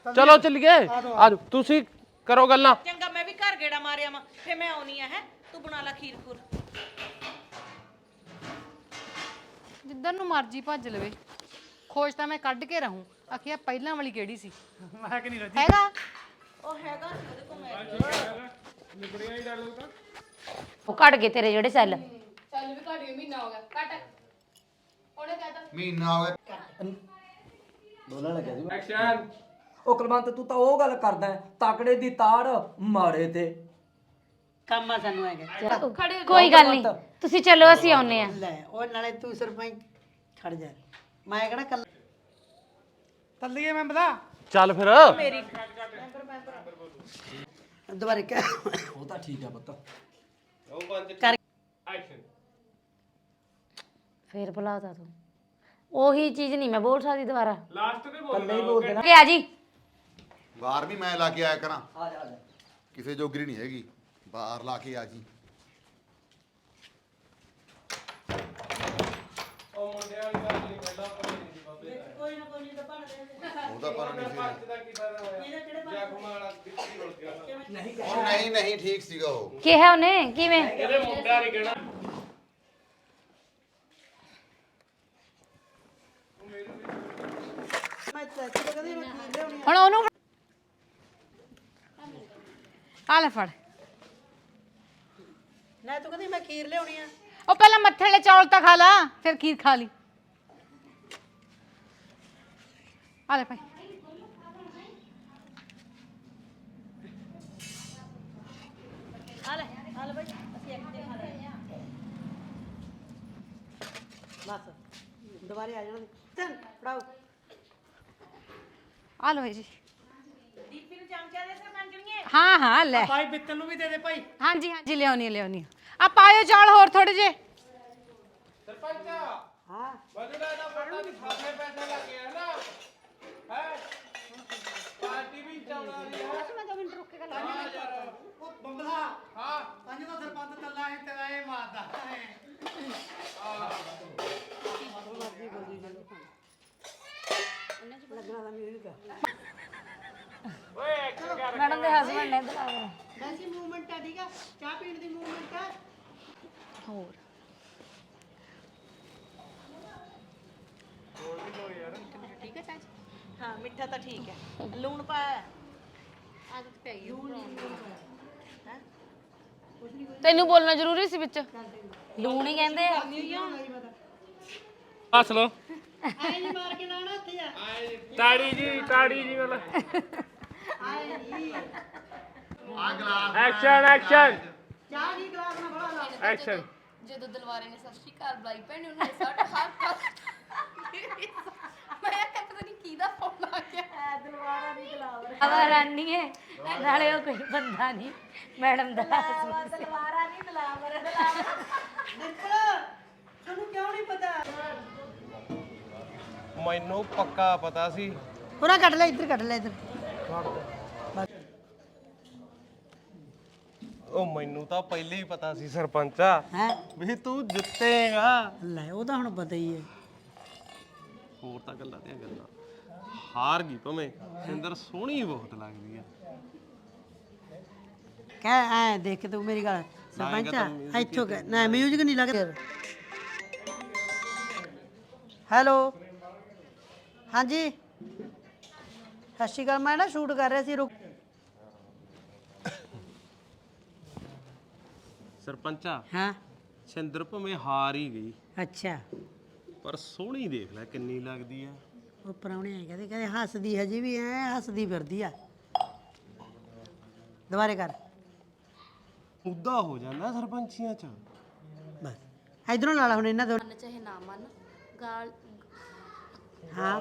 ਚਲੋ ਚੱਲੀਏ। ਆ ਤੁਸੀਂ ਕਰੋ ਗੱਲਾਂ। ਚੰਗਾ ਮੈਂ ਵੀ ਘਰ ਗੇੜਾ ਮਾਰਿਆ ਮਾ ਫੇ ਮੈਂ ਆਉਣੀ ਆ ਹੈ। ਤੂੰ ਬਣਾ ਲੈ ਖੀਰ ਖੂਰ ਜਿੱਧਰ ਨੂੰ ਮਰਜ਼ੀ ਭੱਜ ਲਵੇ। ਖੋਜ ਤਾਂ ਮੈਂ ਕੱਢ ਕੇ ਰਹੂੰ। ਆਖਿਆ ਪਹਿਲਾਂ ਵਾਲੀ ਕਿਹੜੀ ਸੀ? ਮੈਂ ਕਿ ਨਹੀਂ ਰੱਜੀ? ਹੈਗਾ? ਉਹ ਘਟ ਗਏ ਤੇਰੇ ਜਿਹੜੇ ਸੈੱਲ ਮਹੀਨਾ ਹੋ ਗਿਆ। ਉਹ ਕੁਲਵੰਤ ਤੂੰ ਤਾਂ ਉਹ ਗੱਲ ਕਰਦਾ ਹੈ, ਤਕੜੇ ਦੀ ਤਾੜ ਮਾੜੇ ਤੇ। ਕੰਮ ਆ ਸਾਨੂੰ ਹੈਗਾ। ਕੋਈ ਗੱਲ ਨਹੀਂ। ਤੁਸੀਂ ਚਲੋ ਅਸੀਂ ਆਉਨੇ ਆ ਲੈ ਉਹ ਨਾਲੇ ਤੂੰ ਸਰਪੰਚ ਖੜ ਜਾ। ਮੈਂ ਕਿਹੜਾ ਕੱਲ ਤੱਲੀਏ ਮੈਂ ਬਤਾ ਚੱਲ ਫਿਰ। ਦੁਬਾਰੇ ਕਹਿ। ਉਹ ਤਾਂ ਠੀਕ ਆ ਪੁੱਤ। ਫੇਰ ਬੁਲਾਤਾ ਤੂੰ। ਉਹੀ ਚੀਜ਼ ਨਹੀਂ ਮੈਂ ਬੋਲ ਸਕਦੀ ਦੁਬਾਰਾ। ਕੱਲੇ ਹੀ ਬੋਲ ਦੇਣਾ ਕਿ ਆ ਜੀ। ਬਾਹਰ ਵੀ ਮੈਂ ਲਾ ਕੇ ਆਇਆ ਕਰਾਂ। ਆ ਜਾ ਕਿਸੇ ਜੋਗਰੀ ਨਹੀਂ ਹੈਗੀ। ਬਾਹਰ ਲਾ ਕੇ ਆ ਜੀ। ਉਹਦਾ ਪਰ ਨਹੀਂ ਸੀ ਉਹ ਨਹੀਂ ਨਹੀਂ ਠੀਕ ਸੀਗਾ ਉਹ। ਕਿਹਾ ਉਹਨੇ? ਕਿਵੇਂ? ਇਹਦੇ ਮੁੰਡਾ ਨਹੀਂ ਕਹਿਣਾ। ਮੈਂ ਚਾਚੀ ਤਾਂ ਕਦੀ ਮੈਂ ਖੀਰ ਲਿਆਉਣੀ ਹੁਣ ਉਹਨੂੰ ਆ ਲੈ ਫੜ। ਨਾ ਤੂੰ ਕਦੀ ਮੈਂ ਖੀਰ ਲਿਆਉਣੀ ਆ। ਉਹ ਪਹਿਲਾਂ ਮੱਥੇ ਵਾਲੇ ਚੌਲ ਤਾਂ ਖਾ ਲਾ ਫਿਰ ਖੀਰ ਖਾ ਲਈ। ਆ ਲੈ ਭਾਈ ਆ ਲੈ ਆ ਲੈ ਭਾਈ ਅਸੀਂ ਇੱਕ ਤੇ ਖਾ ਰਹੇ ਆ ਬਸ ਦੁਬਾਰੇ ਆ ਜਾਣਾ ਚਲ ਪੜਾਓ ਆ ਲਓ ਜੀ ਦੀਪੀ ਨੂੰ ਚਮਚਾ ਦੇ ਸਰ ਮੰਗਣੀਏ ਹਾਂ ਹਾਂ ਲੈ ਭਾਈ ਬਿੱਤਨ ਨੂੰ ਵੀ ਦੇ ਦੇ ਭਾਈ ਹਾਂਜੀ ਹਾਂਜੀ ਲਿਆਉਣੀ ਲਿਆਉਣੀ ਆ ਪਾਇਓ ਚੌਲ ਹੋਰ ਥੋੜੇ ਜੇ ਸਰਪੰਚ ਹਾਂ ਬਦਲਾ ਦਾ ਪੜਨ ਦੀ ਫਾਸੇ ਪੈਸੇ ਲੱਗੇ ਹੈ ਨਾ ਹੋਰ। ਠੀਕ ਹੈ ਚਾਚੀ? ਹਾਂ ਮਿੱਠਾ ਤਾਂ ਠੀਕ ਹੈ। ਲੂਣ ਪਾਇਆ ਆਦਤ ਪੈ ਗਈ। ਤੈਨੂੰ ਬੋਲਣਾ ਜ਼ਰੂਰੀ ਸੀ ਵਿੱਚ। ਲੂਣ ਹੀ ਕਹਿੰਦੇ ਆ। ਹੱਸ ਲੋ ਐ ਨਹੀਂ ਮਾਰ ਕੇ ਲਾਣਾ ਉੱਥੇ ਆ ਤਾੜੀ ਜੀ ਤਾੜੀ ਜੀ ਮਤਲਬ ਆਏ ਨਹੀਂ ਆ ਗਲਾਸ ਐਕਸ਼ਨ ਐਕਸ਼ਨ ਚਾਹ ਦੀ ਗਲਾਸ ਨਾ ਬੜਾ ਲਾ ਐਕਸ਼ਨ ਜਦੋਂ ਦਲਵਾਰੇ ਨੇ ਸਤਿ ਸ਼੍ਰੀ ਅਕਾਲ ਬੁਲਾਈ ਭੈਣ ਉਹਨੇ ਸੱਟ ਹੱਥ ਮੈਂ ਕਿਹਾ ਪਤਾ ਨਹੀਂ ਕਿਹਦਾ ਫੋਨ ਆ ਗਿਆ। ਦਲਵਾਰਾ ਦੀ ਗਲਾਵਰ ਆਵਾ ਰਾਨੀ ਹੈ ਨਾਲੇ ਉਹ ਕੋਈ ਬੰਦਾ ਨਹੀਂ ਮੈਡਮ ਦਾ ਦਲਵਾਰਾ ਨਹੀਂ ਗਲਾਵਰ ਨਿਕਲ ਤੁਹਾਨੂੰ ਕਿਉਂ ਨਹੀਂ ਪਤਾ? ਮੈਨੂੰ ਪੱਕਾ ਪਤਾ ਸੀ। ਉਹਨਾਂ ਕੱਢ ਲੈ ਇੱਧਰ ਕੱਢ ਲੈ ਇੱਧਰ। ਉਹ ਮੈਨੂੰ ਤਾਂ ਪਹਿਲੇ ਹੀ ਪਤਾ ਸੀ ਸਰਪੰਚਾ ਹੈ? ਵੀ ਤੂੰ ਜਿੱਤੇਗਾ। ਲੈ ਉਹ ਤਾਂ ਹੁਣ ਪਤਾ ਹੀ ਹੈ। ਹੋਰ ਤਾਂ ਗੱਲਾਂ ਤੇ ਗੱਲਾਂ। ਹਾਰ ਗਈ ਭਵੇਂ। ਸਿੰਦਰ ਸੋਹਣੀ ਬਹੁਤ ਲੱਗਦੀ ਆ। ਕਹਿ ਐ ਦੇਖ ਤੂੰ ਮੇਰੀ ਗੱਲ। ਸਰਪੰਚ ਇੱਥੋਂ ਕਹਿ। ਨਾ ਮਿਊਜ਼ਿਕ ਨਹੀਂ ਲੱਗ ਰਿਹਾ ਹੈਲੋ। ਹਾਂਜੀ। ਸਤਿ ਸ਼੍ਰੀ ਅਕਾਲ ਮੈਂ ਨਾ ਸ਼ੂਟ ਕਰ ਰਿਹਾ ਸੀ ਰੁਕ। ਸਰਪੰਚਾ ਹਾਂ। ਸਿੰਦਰ ਭਵੇਂ ਹਾਰ ਹੀ ਗਈ। ਅੱਛਾ। ਪਰ ਸੋਹਣੀ ਦੇਖ ਲੈ ਕਿੰਨੀ ਲੱਗਦੀ ਆ ਉਹ ਪਰਾਉਣੇ ਆਏ ਕਹਿੰਦੇ ਕਹਿੰਦੇ ਹੱਸਦੀ ਹਜੇ ਵੀ ਐ ਹੱਸਦੀ ਫਿਰਦੀ ਆ। ਦੁਬਾਰੇ ਕਰ। ਉਦਾ ਹੋ ਜਾਂਦਾ ਸਰਪੰਚੀਆਂ ਚ। ਬਸ। ਇਧਰੋਂ ਲਾ ਲਾ ਹੁਣ ਇਹਨਾਂ ਦੋ ਮੰਨ ਚਾਹੇ ਨਾ ਮੰਨ। ਗਾਲ। ਹਾਂ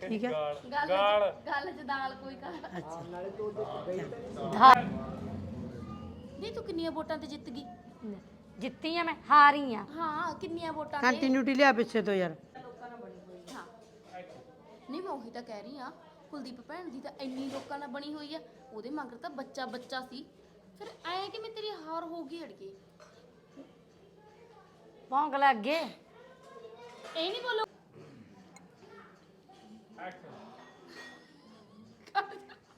ਠੀਕ ਹੈ ਗੱਲ। ਗੱਲ ਚ ਦਾਲ ਕੋਈ ਕਰ। ਅੱਛਾ। ਨਹੀਂ ਤੂੰ ਕਿੰਨੀਆਂ ਵੋਟਾਂ ਤੇ ਜਿੱਤ ਗਈ? ਜਿੱਤੀ ਆ ਮੈਂ ਹਾਰੀ ਆ। ਹਾਂ ਕਿੰਨੀਆਂ ਵੋਟਾਂ ਤੇ ਕੰਟੀਨਿਊਟੀ ਲਿਆ ਪਿੱਛੇ ਤੋਂ ਯਾਰ। ਹਾਂ। ਨਹੀਂ ਮੈਂ ਉਹੀ ਤਾਂ ਕਹਿ ਰਹੀ ਆ ਕੁਲਦੀਪ ਭੈਣ ਦੀ ਤਾਂ ਇੰਨੀ ਲੋਕਾਂ ਨਾਲ ਬਣੀ ਹੋਈ ਆ ਉਹਦੇ ਮਗਰ ਤਾਂ ਬੱਚਾ ਬੱਚਾ ਸੀ। ਫਿਰ ਐ ਕਿ ਮੈਂ ਤੇਰੀ ਹਾਰ ਹੋ ਗਈ ਅੜਕੇ। ਭੌਂਕ ਲੱਗ ਗਏ। ਇਹ ਨਹੀਂ ਬੋਲੋ।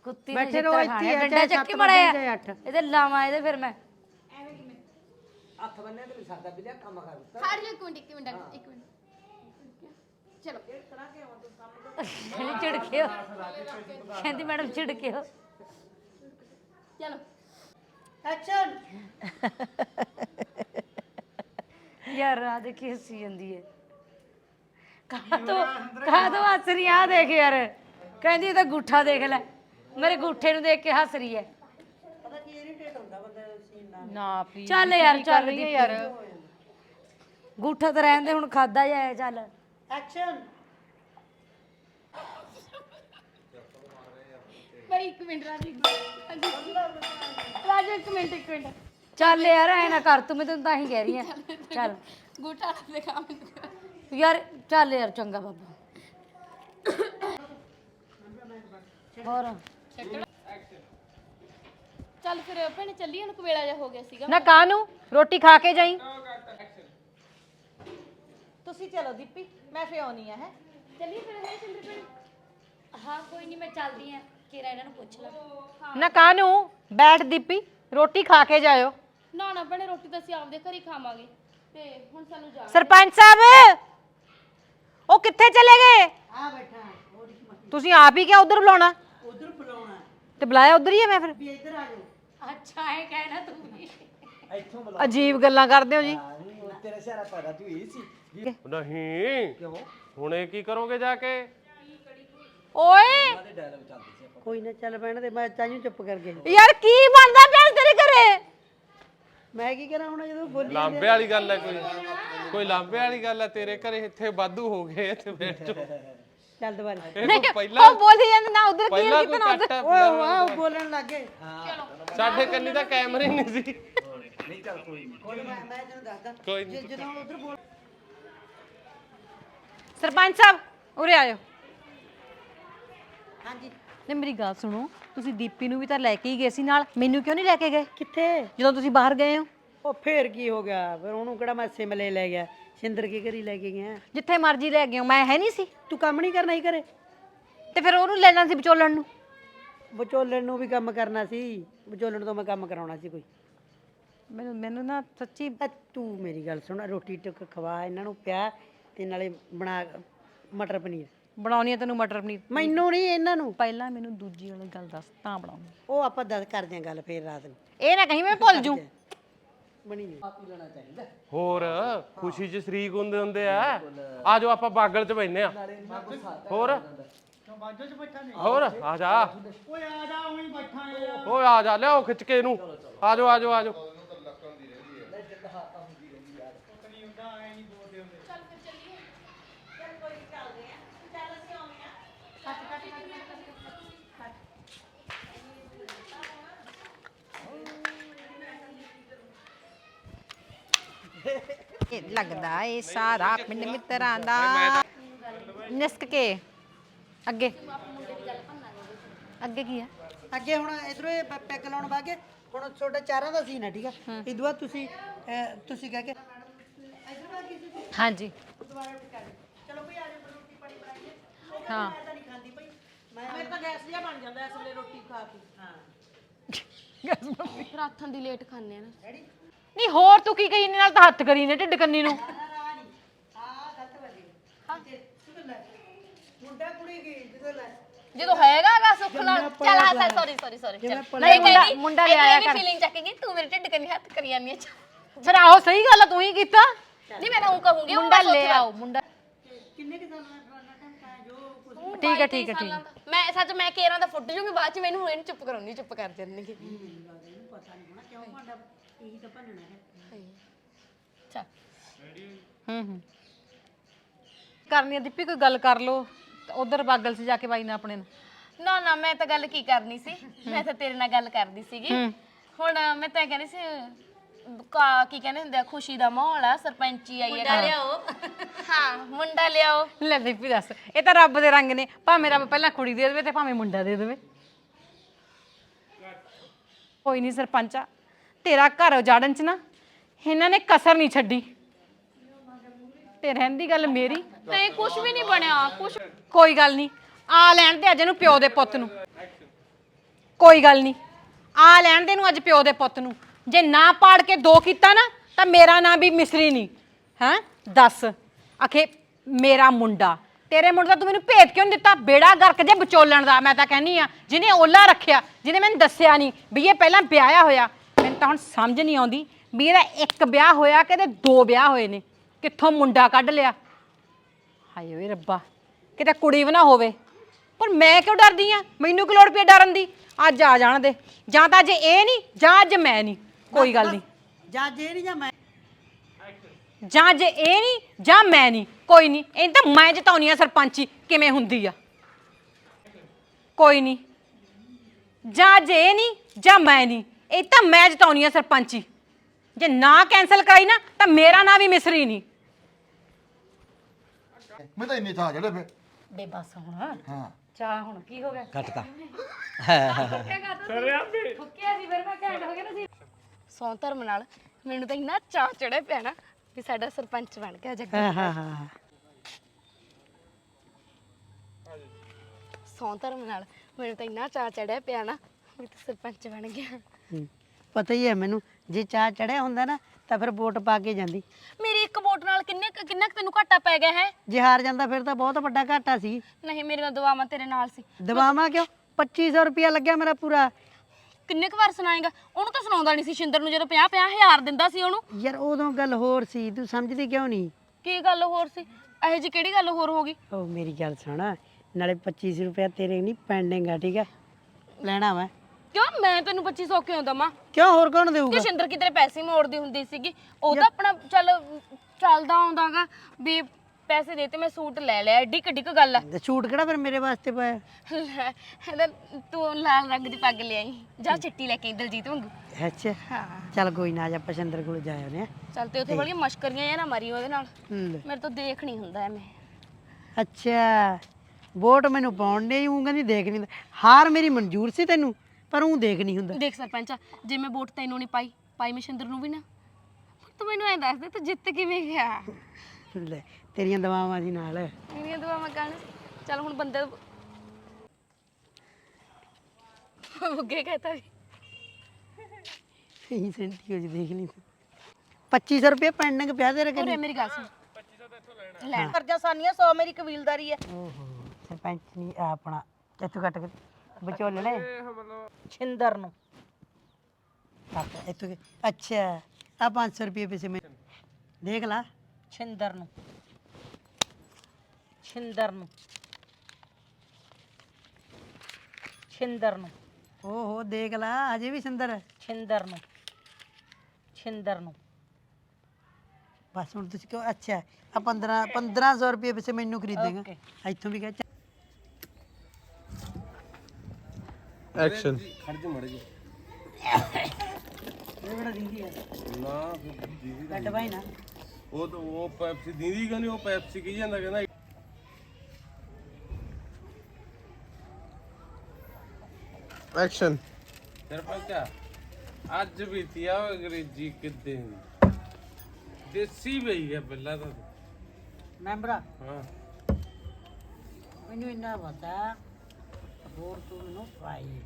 ਕੁੱਤੀ ਬੈਠੇ ਬੈਠੇ ਰਹੋ ਰੋ ਇੱਥੇ ਹੀ ਆ, ਡੰਡਾ ਚਾਹੇ ਚੱਕੀ ਸੱਤ ਮੜਿਆ ਵੱਜੇ, ਚਾਹੇ ਅੱਠ। ਇਹਦੇ ਲਾਵਾਂ ਇਹਦੇ ਫਿਰ ਮੈਂ। ਖੜ ਜਾ ਇੱਕ ਮਿੰਟ ਇੱਕ ਮਿੰਟ ਇੱਕ ਮਿੰਟ। ਚਲੋ। ਕਹਿੰਦੀ ਝਿੜਕਿਓ ਕਹਿੰਦੀ ਮੈਡਮ ਝਿੜਕਿਓ ਚਲੋ। ਐਕਸ਼ਨ ਯਾਰ ਆ ਦੇਖੀ ਹੱਸੀ ਜਾਂਦੀ ਹੈ ਕਾ ਤੋ ਕਾ ਤੋ ਹੱਸ ਰਹੀ ਆ? ਦੇਖ ਯਾਰ। ਕਹਿੰਦੀ ਇਹ ਤਾਂ ਗੁੱਠਾ ਦੇਖ ਲੈ। ਮੇਰੇ ਗੁੱਠੇ ਨੂੰ ਦੇਖ ਕੇ ਹੱਸ ਰਹੀ ਹੈ ਪਤਾ ਕੀ ਇਰੀਟੇਟ ਹੁੰਦਾ ਬੰਦਾ? ਨਾ ਪਲੀਜ਼ ਚੱਲ ਯਾਰ ਚੱਲ ਯਾਰ? ਗੁੱਠਾ ਤਾਂ ਰਹਿੰਦੇ ਹੁਣ ਖਾਦਾ ਜਾਏ ਚੱਲ। ਐਕਸ਼ਨ ਭਾਈ ਇੱਕ ਮਿੰਟ ਰਾਜੀ ਰਾਜੀ ਇੱਕ ਮਿੰਟ ਇੱਕ ਮਿੰਟ। ਚੱਲ ਯਾਰ ਐ ਨਾ ਕਰ ਤੂੰ ਮੈਂ ਤੈਨੂੰ ਤਾਂ ਹੀ ਕਹਿ ਰਹੀ ਆ। ਚੱਲ ਗੋਟਾ ਦਿਖਾ ਮੈਨੂੰ। ਯਾਰ ਚੱਲ ਯਾਰ ਚੰਗਾ ਬਾਬਾ। ਹੋਰ? ਚੱਲ ਫਿਰ ਭੈਣੇ ਚੱਲੀਏ ਹੁਣ ਕਵੇਲਾ ਜਾ ਹੋ ਗਿਆ ਸੀਗਾ। ਨਾ ਕਾਨੂੰ? ਰੋਟੀ ਖਾ ਕੇ ਜਾਈ। ਤੁਸੀਂ ਚਲੋ ਦੀਪੀ ਮੈਂ ਫੇ ਆਉਣੀ ਆ ਹੈ। ਚੱਲੀਏ ਫਿਰ ਹੈ ਚੰਦਰ ਭੈਣੇ। ਹਾਂ ਕੋਈ ਨਹੀਂ ਮੈਂ ਚੱਲਦੀ ਆ। ਕਿਰਾ ਇਹਨਾਂ ਨੂੰ ਪੁੱਛ ਲਾ। ਨਾ ਕਾਨੂੰ? ਬੈਠ ਦੀਪੀ ਰੋਟੀ ਖਾ ਕੇ ਜਾਇਓ। ਨਾ ਨਾ ਭੈਣੇ ਰੋਟੀ ਤਾਂ ਅਸੀਂ ਆਪਦੇ ਘਰ ਹੀ ਖਾਵਾਂਗੇ। ਤੇ ਹੁਣ ਸਾਨੂੰ ਜਾ ਸਰਪੰਚ ਸਾਹਿਬ! ਉਹ ਕਿੱਥੇ ਚਲੇ ਗਏ? ਆ ਬੈਠਾ ਤੁਸੀਂ ਆਪ ਹੀ ਕਿਹਾ ਉਧਰ ਬੁਲਾਉਣਾ। ਉਧਰ ਬੁਲਾਉਣਾ। ਤੇ ਬੁਲਾਇਆ ਉਧਰ ਹੀ ਹੈ ਮੈਂ ਫਿਰ। ਵੀ ਇੱਧਰ ਆ ਜਾਓ। ਅੱਛਾ ਇਹ ਕਹਿਣਾ ਤੂੰ ਵੀ। ਅਜੀਬ ਗੱਲਾਂ ਕਰਦੇ ਹੋ ਜੀ। ਨਹੀਂ ਹੁਣੇ ਕੀ ਕਰੋਗੇ ਜਾ ਕੇ? ਓਏ! ਕੋਈ ਨਾ ਚੱਲ ਪੈਣ ਦੇ ਮੈਂ ਤਾਂਹੀਓ ਚੁੱਪ ਕਰ ਗਈ। ਯਾਰ ਕੀ ਬਣਦਾ ਪਿਆ ਤੇਰੇ ਘਰੇ? ਮੈਂ ਕੀ ਕਰਾਂ ਹੁਣ ਜਦੋਂ ਬੋਲੀ ਲਾਂਬੇ ਵਾਲੀ ਗੱਲ ਹੈ ਕੋਈ। ਕੋਈ ਲਾਂਬੇ ਵਾਲੀ ਗੱਲ ਆ ਤੇਰੇ ਘਰੇ ਇੱਥੇ ਵਾਧੂ ਹੋ ਗਏ ਇੱਥੇ ਬੈਠ। ਜਾ ਚੱਲ ਦੁਬਾਰਾ। ਇਹ ਕੋਈ ਪਹਿਲਾਂ ਬੋਲੀ ਜਾਂਦੇ ਨਾ ਉਧਰ ਪਹਿਲਾਂ ਕੋਈ ਕੱਟ ਆ, ਓਏ ਵਾਹ ਬੋਲਣ ਲੱਗੇ ਸਾਡੇ ਕੰਨੀ ਤਾਂ ਕੈਮਰੇ ਨਹੀਂ ਸੀ। ਮੈਂ ਮੈਂ ਤੈਨੂੰ ਦੱਸਦਾ ਕੋਈ ਨਹੀਂ। ਜੇ- ਜਦੋਂ ਉਧਰ ਬੋਲ ਸਰਪੰਚ ਸਾਹਿਬ ਉਰੇ ਆਇਓ ਹਾਂਜੀ। ਨੇ ਮੇਰੀ ਗੱਲ ਸੁਣੋ ਤੁਸੀਂ ਦੀਪੀ ਨੂੰ ਵੀ ਤਾਂ ਲੈ ਕੇ ਹੀ ਗਏ ਸੀ ਨਾਲ ਮੈਨੂੰ ਕਿਉਂ ਨਹੀਂ ਲੈ ਕੇ ਗਏ? ਕਿੱਥੇ? ਜਦੋਂ ਤੁਸੀਂ ਬਾਹਰ ਗਏ ਹੋ। ਉਹ ਫੇਰ ਕੀ ਹੋ ਗਿਆ? ਫਿਰ ਉਹਨੂੰ ਕਿਹੜਾ ਮੈਂ ਸਿਮਲੇ ਲੈ ਗਿਆ? ਸਿੰਦਰ ਕੀ ਘਰੀ ਲੈ ਕੇ ਗਿਆ? ਜਿੱਥੇ ਮਰਜ਼ੀ ਲੈ ਗਏ ਹੋ ਮੈਂ ਹੈ ਨਹੀਂ ਸੀ। ਤੂੰ ਕੰਮ ਨਹੀਂ ਕਰਨਾ ਹੀ ਘਰੇ? ਤੇ ਫਿਰ ਉਹਨੂੰ ਲੈਣਾ ਸੀ ਵਿਚੋਲਣ ਨੂੰ। ਵਿਚੋਲਣ ਨੂੰ ਵੀ ਕੰਮ ਕਰਨਾ ਸੀ। ਵਿਚੋਲਣ ਤੋਂ ਮੈਂ ਕੰਮ ਕਰਾਉਣਾ ਸੀ ਕੋਈ। ਮੈਨੂੰ ਮੈਨੂੰ ਨਾ ਸੱਚੀ ਆ ਤੂੰ ਮੇਰੀ ਗੱਲ ਸੁਣ ਰੋਟੀ ਟੁੱਕ ਖਵਾ ਇਹਨਾਂ ਨੂੰ ਪਿਆ ਤੇ ਨਾਲੇ ਬਣਾ ਮਟਰ ਪਨੀਰ। ਬਣਾਉਣੀ ਹੈ ਤੈਨੂੰ ਮਟਰ ਪਨੀਰ। ਮੈਨੂੰ ਨਹੀਂ ਇਹਨਾਂ ਨੂੰ। ਪਹਿਲਾਂ ਮੈਨੂੰ ਦੂਜੀ ਵਾਲੀ ਗੱਲ ਦੱਸ ਤਾਂ ਬਣਾਉਂਗੀ। ਉਹ ਆਪਾਂ ਦੱਸ ਕਰਦੇ ਆਂ ਗੱਲ ਫੇਰ ਰਾਤ ਨੂੰ। ਇਹ ਨਾ ਕਹੀਂ ਮੈਂ ਭੁੱਲ ਜੂ ਬਣੀ ਨਹੀਂ। ਹੋਰ ਖੁਸ਼ੀ 'ਚ ਸ਼ਰੀਕ ਹੁੰਦੇ ਹੁੰਦੇ ਆ। ਆ ਜਾਓ ਆਪਾਂ ਬਾਗਲ 'ਚ ਬੈਠਨੇ ਆ ਹੋਰ ਬਾਜੋ ਚ ਬੈਠਾ ਨੇ ਹੋਰ ਆ ਜਾ। ਓਏ ਆ ਜਾ ਉਹੀ ਬੈਠਾ ਹੈ ਓਏ ਆ ਜਾ ਲਿਆਓ ਖਿੱਚ ਕੇ ਇਹਨੂੰ। ਆ ਜਾਓ ਆ ਜਾਓ ਆ ਜਾਓ। ਇਹ ਲੱਗਦਾ ਏ ਸਾਰਾ ਪਿੰਡ ਮਿੱਤਰਾਂ ਦਾ। ਨਿਸਕ ਕੇ। ਅੱਗੇ। ਅੱਗੇ ਕੀ ਆ? ਅੱਗੇ ਹੁਣ ਇਧਰੋਂ ਇਹ ਪ- ਪੈਗ ਲਾਉਣ ਵਾਗੇ। ਹੁਣ ਤੁਹਾਡਾ ਚਾਰਾਂ ਦਾ ਸੀਨ ਹੈ ਠੀਕ ਹੈ। ਇਦੋਂ ਬਾਅਦ ਤੁਸੀਂ ਅਹ, ਤੁਸੀਂ ਕਹਿ ਕੇ। ਹਾਂਜੀ। ਚਲੋ ਭਈ ਆ ਜਾਓ ਰੋਟੀ ਪਾਣੀ ਬਣਾਈਏ। ਹਾਂ। ਮੈਂ ਤਾਂ ਨਹੀਂ ਖਾਂਦੀ ਭਈ ਮੈਂ ਮੇਰੇ ਤਾਂ ਗੈਸ ਜਿਹਾ ਬਣ ਜਾਂਦਾ ਇਸ ਵੇਲੇ ਰੋਟੀ ਖਾ ਕੇ। ਹਾਂ। ਆਥਣ ਦੀ ਲੇਟ ਖਾਣੇ ਆ ਨਾ। ਨਹੀਂ ਹੋਰ ਤੂੰ ਕੀ ਕਹੀ ਨਾਲ ਤਾਂ ਹੱਥ ਕਰੀ ਨੇ ਢਿੱਡ ਕੰਨੀ ਨੂੰ। ਆ ਗਲਤ ਹਾਂ। ਮੁੰਡਾ ਕੁੜੀ ਕੀ ਜਦੋਂ ਲੈ ਜਦੋਂ ਹੈਗਾਗਾ ਸੁੱਖ ਨਾਲ ਚੱਲ ਆ ਸੌਰੀ ਸੌਰੀ ਸੌਰੀ ਜਿਵੇਂ ਨਹੀਂ ਮੁੰਡਾ- ਕਹਿੰਦੀ ਮੁੰਡਾ ਲਿਆਇਆ ਕਰ। ਫੀਲਿੰਗ ਚੱਕੇਗੀ ਤੂੰ ਮੇਰੇ ਢਿੱਡ ਕੰਨੀ ਹੱਥ ਕਰੀ ਜਾਂਦੀ ਹੈ ਫਿਰ ਆਹੋ ਸਹੀ ਗੱਲ ਆ ਤੂੰ ਹੀ ਕੀਤਾ। ਨਹੀਂ ਮੈਂ ਤਾਂ ਉਹ ਕਹੂੰਗੀ ਮੁੰਡਾ ਲੈ ਆਓ ਮੁੰਡਾ। ਕਿੰਨੇ ਕਿ ਸਾਲ ਦਾ ਠੀਕ ਹੈ ਠੀਕ ਹੈ ਠੀਕ ਮੈਂ ਸੱਚ ਮੈਂ ਕੇਰਾਂ ਦਾ ਫੁੱਟ ਜੂਗੀ ਬਾਅਦ ਚ ਮੈਨੂੰ ਇਹਨੂੰ ਚੁੱਪ ਕਰਾਉਣੀ ਚੁੱਪ ਕਰ ਜਾਂਦੀ ਪਤਾ ਨਹੀਂ ਹੋਣਾ ਕਿਉਂ ਭਾਂਡਾ ਇਹੀ ਤਾਂ ਭੰਨਣਾ ਹੈ। ਚੱਲ। ਹੂੰ ਹੂੰ। ਕਰਨੀ ਆ ਦੀਪੀ ਕੋਈ ਗੱਲ ਕਰ ਲੋ ਉਧਰ ਬਾਗਲ ਸੀ ਜਾ ਕੇ ਬਾਈ ਨੇ ਆਪਣੇ ਨਾਲ ਨਾ ਨਾ ਮੈਂ ਤਾਂ ਗੱਲ ਕੀ ਕਰਨੀ ਸੀ? ਮੈਂ ਤਾਂ ਤੇਰੇ ਨਾਲ ਗੱਲ ਕਰਦੀ ਸੀਗੀ। ਹੁਣ ਮੈਂ ਤਾਂ ਕਹਿੰਦੀ ਸੀ ਕਾ ਕੀ ਕਹਿੰਦੇ ਹੁੰਦੇ ਆ ਖੁਸ਼ੀ ਦਾ ਮਾਹੌਲ ਆ ਸਰਪੰਚੀ ਆਈ ਹੈ ਮੁੰਡਾ ਲਿਆਓ। ਹਾਂ ਮੁੰਡਾ ਲਿਆਓ। ਲੈ ਦੀਪੀ ਦੱਸ ਇਹ ਤਾਂ ਰੱਬ ਦੇ ਰੰਗ ਨੇ। ਭਾਵੇਂ ਰੱਬ ਪਹਿਲਾਂ ਕੁੜੀ ਦੇ ਦੇਵੇ ਤੇ ਭਾਵੇਂ ਮੁੰਡਾ ਦੇ ਦੇਵੇ। ਕੋਈ ਨਹੀਂ ਸਰਪੰਚਾ ਤੇਰਾ ਘਰ ਉਜਾੜਨ ਚ ਨਾ ਇਹਨਾਂ ਨੇ ਕਸਰ ਨਹੀਂ ਛੱਡੀ। ਤੇ ਰਹਿੰਦੀ ਗੱਲ ਮੇਰੀ। ਨਹੀਂ ਕੁਝ ਵੀ ਨਹੀਂ ਬਣਿਆ ਕੁਝ ਕੋਈ ਗੱਲ ਨਹੀਂ ਆ ਲੈਣ ਦੇ ਅੱਜ ਇਹਨੂੰ ਪਿਓ ਦੇ ਪੁੱਤ ਨੂੰ। ਕੋਈ ਗੱਲ ਨਹੀਂ ਆ ਲੈਣ ਦੇ ਨੂੰ ਅੱਜ ਪਿਓ ਦੇ ਪੁੱਤ ਨੂੰ। ਜੇ ਨਾ ਪਾੜ ਕੇ ਦੋ ਕੀਤਾ ਨਾ ਤਾਂ ਮੇਰਾ ਨਾਂ ਵੀ ਮਿਸਰੀ ਨਹੀਂ। ਹੈਂ? ਦੱਸ ਅਖੇ ਮੇਰਾ ਮੁੰਡਾ। ਤੇਰੇ ਮੁੰਡੇ ਦਾ ਤੂੰ ਮੈਨੂੰ ਭੇਤ ਕਿਉਂ ਨੀ ਦਿੱਤਾ? ਬੇੜਾ ਗਰਕ ਜੇ ਵਿਚੋਲਣ ਦਾ ਮੈਂ ਤਾਂ ਕਹਿੰਨੀ ਆ ਜਿਹਨੇ ਓਲਾ ਰੱਖਿਆ ਜਿਹਨੇ ਮੈਨੂੰ ਦੱਸਿਆ ਨਹੀਂ ਵੀ ਇਹ ਪਹਿਲਾਂ ਵਿਆਹਿਆ ਹੋਇਆ। ਮੈਨੂੰ ਤਾਂ ਹੁਣ ਸਮਝ ਨਹੀਂ ਆਉਂਦੀ ਵੀ ਇਹਦਾ ਇੱਕ ਵਿਆਹ ਹੋਇਆ ਕਿ ਇਹਦੇ ਦੋ ਵਿਆਹ ਹੋਏ ਨੇ। ਕਿੱਥੋਂ ਮੁੰਡਾ ਕੱਢ ਲਿਆ? ਹਾਏ ਓਏ ਰੱਬਾ ਕਿਤੇ ਕੁੜੀ ਵੀ ਨਾ ਹੋਵੇ। ਪਰ ਮੈਂ ਕਿਉਂ ਡਰਦੀ ਆ? ਮੈਨੂੰ ਕੀ ਲੋੜ ਪਈ ਆ ਡਰਨ ਦੀ? ਅੱਜ ਆ ਜਾਣ ਦੇ। ਜਾਂ ਤਾਂ ਅੱਜ ਇਹ ਨਹੀਂ ਜਾਂ ਅੱਜ ਮੈਂ ਨਹੀਂ ਕੋਈ ਗੱਲ ਨਹੀਂ ਜਾਂ ਜੇ ਨਹੀਂ ਜਾਂ ਮੈਂ। ਜਾਂ ਜੇ ਇਹ ਨਹੀਂ ਜਾਂ ਮੈਂ ਨਹੀਂ ਕੋਈ ਨਹੀਂ ਇਹ ਤਾਂ ਮੈਂ ਜਿਤਾਉਣੀ ਆ ਸਰਪੰਚੀ। ਕਿਵੇਂ ਹੁੰਦੀ ਆ? ਕੋਈ ਨਹੀਂ ਜਾਂ ਜੇ ਇਹ ਨਹੀਂ ਜਾਂ ਮੈਂ ਨਹੀਂ ਇਹ ਤਾਂ ਮੈਂ ਜਿਤਾਉਣੀ ਆ ਸਰਪੰਚੀ। ਜੇ ਨਾ ਕੈਨਸਲ ਕਰਾਈ ਨਾ ਤਾਂ ਮੇਰਾ ਨਾਂ ਵੀ ਮਿਸਰੀ ਨਹੀਂ ਮੈਂ ਤਾਂ ਇੰਨੀ ਥਾ ਜਿਹੜੇ ਫੇ ਬੇ ਬਸ ਹੁਣ। ਹਾਂ। ਚਾਹ ਹੁਣ ਕੀ ਹੋ ਗਿਆ? ਕੱਟਤਾ ਫੁੱਕਿਆ ਸੀ ਫਿਰ ਮੈਂ ਘੈਂਟ ਹੋ ਗਿਆ ਨਾ ਸੀ। ਸੌ ਧਰਮ ਨਾਲ ਮੈਨੂੰ ਤਾਂ ਇੰਨਾ ਚਾਅ ਚੜਿਆ ਪਿਆ ਨਾ ਵੀ ਸਾਡਾ ਸਰਪੰਚ ਬਣ ਗਿਆ ਜੱਗਾ ਹਾਂ ਹਾਂ ਹਾਂ ਸੌ ਧਰਮ ਨਾਲ ਮੈਨੂੰ ਤਾਂ ਇੰਨਾ ਚਾਅ ਚੜਿਆ ਪਿਆ ਨਾ ਵੀ ਤੂੰ ਸਰਪੰਚ ਬਣ ਗਿਆ। ਪਤਾ ਹੀ ਹੈ ਮੈਨੂੰ ਜੇ ਚਾਹ ਚੜਿਆ ਹੁੰਦਾ ਨਾ ਤਾਂ ਫਿਰ ਵੋਟ ਪਾ ਕੇ ਜਾਂਦੀ। ਇੱਕ ਵੋਟ ਨਾਲ ਕਿੰਨੇ ਕੁ- ਕਿੰਨਾ ਕੁ ਤੈਨੂੰ ਘਾਟਾ ਪੈ ਗਿਆ ਹੈ? ਜੇ ਹਾਰ ਜਾਂਦਾ ਫਿਰ ਤਾਂ ਬਹੁਤ ਵੱਡਾ ਘਾਟਾ ਸੀ। ਨਹੀਂ ਮੇਰੀਆਂ ਦੁਆਵਾਂ ਤੇਰੇ ਨਾਲ ਸੀ। ਦਵਾਵਾਂ ਕਿਉਂ? 2500 ਰੁਪਇਆ ਲੱਗਿਆ ਮੇਰਾ ਪੂਰਾ। ਕਿੰਨੇ ਕੁ ਵਾਰ ਸੁਣਾਏਗਾ? ਉਹਨੂੰ ਤਾਂ ਸੁਣਾਉਂਦਾ ਨਹੀਂ ਸੀ ਸ਼ਿੰਦਰ ਨੂੰ ਜਦੋਂ 50 50 ਹਜ਼ਾਰ ਦਿੰਦਾ ਸੀ ਉਹਨੂੰ। ਯਾਰ ਉਦੋਂ ਗੱਲ ਹੋਰ ਸੀ ਤੂੰ ਸਮਝਦੀ ਕਿਉਂ ਨਹੀਂ? ਕੀ ਗੱਲ ਹੋਰ ਸੀ? ਇਹੋ ਜੀ ਕਿਹੜੀ ਗੱਲ ਹੋਰ ਹੋ ਗਈ? ਉਹ ਮੇਰੀ ਗੱਲ ਸੁਣ ਨਾਲੇ 2500 ਰੁਪਇਆ ਤੇਰੇ ਨਹੀਂ ਪੈਂਡਿੰਗ ਆ ਠੀਕ ਹੈ? ਲੈਣਾ ਮੈਂ ਕਿਉਂ? ਮੈਂ ਤੈਨੂੰ 2500 ਕਿਉਂ ਦਵਾਂ? ਕਿਉਂ? ਹੋਰ ਕੌਣ ਦੇਊਗਾ? ਕਿ ਸ਼ਿੰਦਰ ਕੀ ਤੇਰੇ ਪੈਸੇ ਮੋੜਦੀ ਹੁੰਦੀ ਸੀਗੀ। ਉਹ ਤਾਂ ਆਪਣਾ ਚੱਲ ਚੱਲਦਾ ਆਉਂਦਾਗਾ ਵੀ ਪੈਸੇ ਦੇ ਤੇ ਮੈਂ ਸੂਟ ਲੈ ਲਿਆ। ਏਡੀ ਕਿੱਡੀ ਕੁ ਗੱਲ ਆ। ਤੇ ਛੂਟ ਕਿਹੜਾ ਫਿਰ ਮੇਰੇ ਵਾਸਤੇ ਪਾਇਆ? ਲੈ, ਇਹਦਾ ਤੂੰ ਲਾਲ ਰੰਗ ਦੀ ਪੱਗ ਲਿਆਈ ਜਾ ਚਿੱਟੀ ਲੈ ਕੇ ਆਈ ਦਲਜੀਤ ਵਾਂਗੂ। ਅੱਛਾ। ਚੱਲ ਕੋਈ ਨਾ ਅੱਜ ਆਪਾਂ ਸ਼ਿੰਦਰ ਕੋਲ ਜਾ ਆਉਂਦੇ ਆ ਚੱਲ ਤੇ ਉੱਥੇ ਬੜੀਆਂ ਮਸ਼ਕਰੀਆਂ ਜਾਂ ਨਾ ਮਾਰੀ ਉਹਦੇ ਨਾਲ। ਲੈ। ਮੇਰੇ ਤੋਂ ਦੇਖ ਨਹੀਂ ਹੁੰਦਾ ਐਵੇਂ। ਅੱਛਾ। ਵੋਟ ਮੈਨੂੰ ਪਾਉਣ ਨਹੀਂ ਹੂੰ ਕਹਿੰਦੀ ਦੇਖ ਨਹੀਂ। ਹਾਰ ਮੇਰੀ ਮਨਜ਼ੂਰ ਸੀ ਤੈਨੂੰ? ਪਰ ਉਹ ਦੇਖ ਨਹੀਂ ਹੁੰਦਾ। ਦੇਖ ਸਰਪੰਚ ਜੇ ਮੈਂ ਵੋਟ ਤੈਨੂੰ ਨਹੀਂ ਪਾਈ ਪਾਈ ਮੈਂ ਸ਼ਿੰਦਰ ਨੂੰ ਵੀ ਨਾ। ਤੂੰ ਮੈਨੂੰ ਐਂ ਦੱਸ ਦੇ ਤੂੰ ਜਿੱਤ ਕਿਵੇਂ ਗਿਆ? ਲੈ ਤੇਰੀਆਂ ਦਵਾਵਾਂ ਦੀ ਨਾਲ। ਮੇਰੀਆਂ ਦੁਆਵਾਂ ਕਾਣ ਚੱਲ ਹੁਣ ਬੰਦੇ ਬੁੱਗੇ ਕਹਤਾ ਵੀ। ਸਹੀ ਸੈਂਟੀ ਹੋ ਜੀ ਦੇਖ ਲਈ 2500 ਰੁਪਏ ਪੈਂਡਿੰਗ ਪਿਆ ਤੇਰੇ ਉਰੇ ਕੋਲ ਮੇਰੀ ਗੱਲ ਸੁਣ। ਲੈ ਕਰਜ਼ਾ ਸਾਨੀਆਂ 100 ਮੇਰੀ ਕਬੀਲਦਾਰੀ ਹੈ। ਓਹੋ ਸਰਪੰਚ ਨਹੀਂ ਆ ਆਪਣਾ ਇੱਥੋਂ ਕੱਟ ਕੇ ਵਿਚੋਲਣੇ ਛਿੰਦਰ ਨੂੰ। ਪਾਪਾ ਇੱਥੋਂ ਕੇ? ਅੱਛਾ ਆ 500 ਰੁਪਏ ਪੈਸੇ ਮੈਂ ਦੇਖ ਲਾ। ਛਿੰਦਰ ਨੂੰ। ਛਿੰਦਰ ਨੂੰ। ਛਿੰਦਰ ਨੂੰ। ਓਹੋ ਦੇਖ ਲਾ ਅਜੇ ਵੀ ਸੁੰਦਰ ਛਿੰਦਰ ਨੂੰ। ਛਿੰਦਰ ਨੂੰ। ਬਸ ਹੁਣ ਤੁਸੀਂ ਕਹੋ ਅੱਛਾ ਆ 15 1500 ਰੁਪਏ ਪੈਸੇ ਮੈਨੂੰ ਖਰੀਦੇਗਾ. ਇੱਥੋਂ ਵੀ ਕਹਿ ਐਕਸ਼ਨ ਕੱਟ ਭਾਈ ਨਾ ਉਹ ਤਾਂ ਉਹ ਪੈਪਸੀ ਦੀਦੀ ਕਹਿੰਦੀ ਉਹ ਪੈਪਸੀ ਕੀ ਜਾਂਦਾ ਕਹਿੰਦਾ ਐਕਸ਼ਨ ਸਰਪੰਚਾ ਅੱਜ ਵੀ ਤੀਆ ਅੰਗਰੇਜ਼ੀ ਕਿੱਦੇ ਦੇਸੀ ਬਈ ਹੈ ਪਹਿਲਾਂ ਤਾਂ ਮੈਂਬਰਾ ਹਾਂ ਮੈਨੂੰ ਇੰਨਾ ਪਤਾ ਹੋਰ ਤੂੰ ਮੈਨੂੰ ਪਾਈ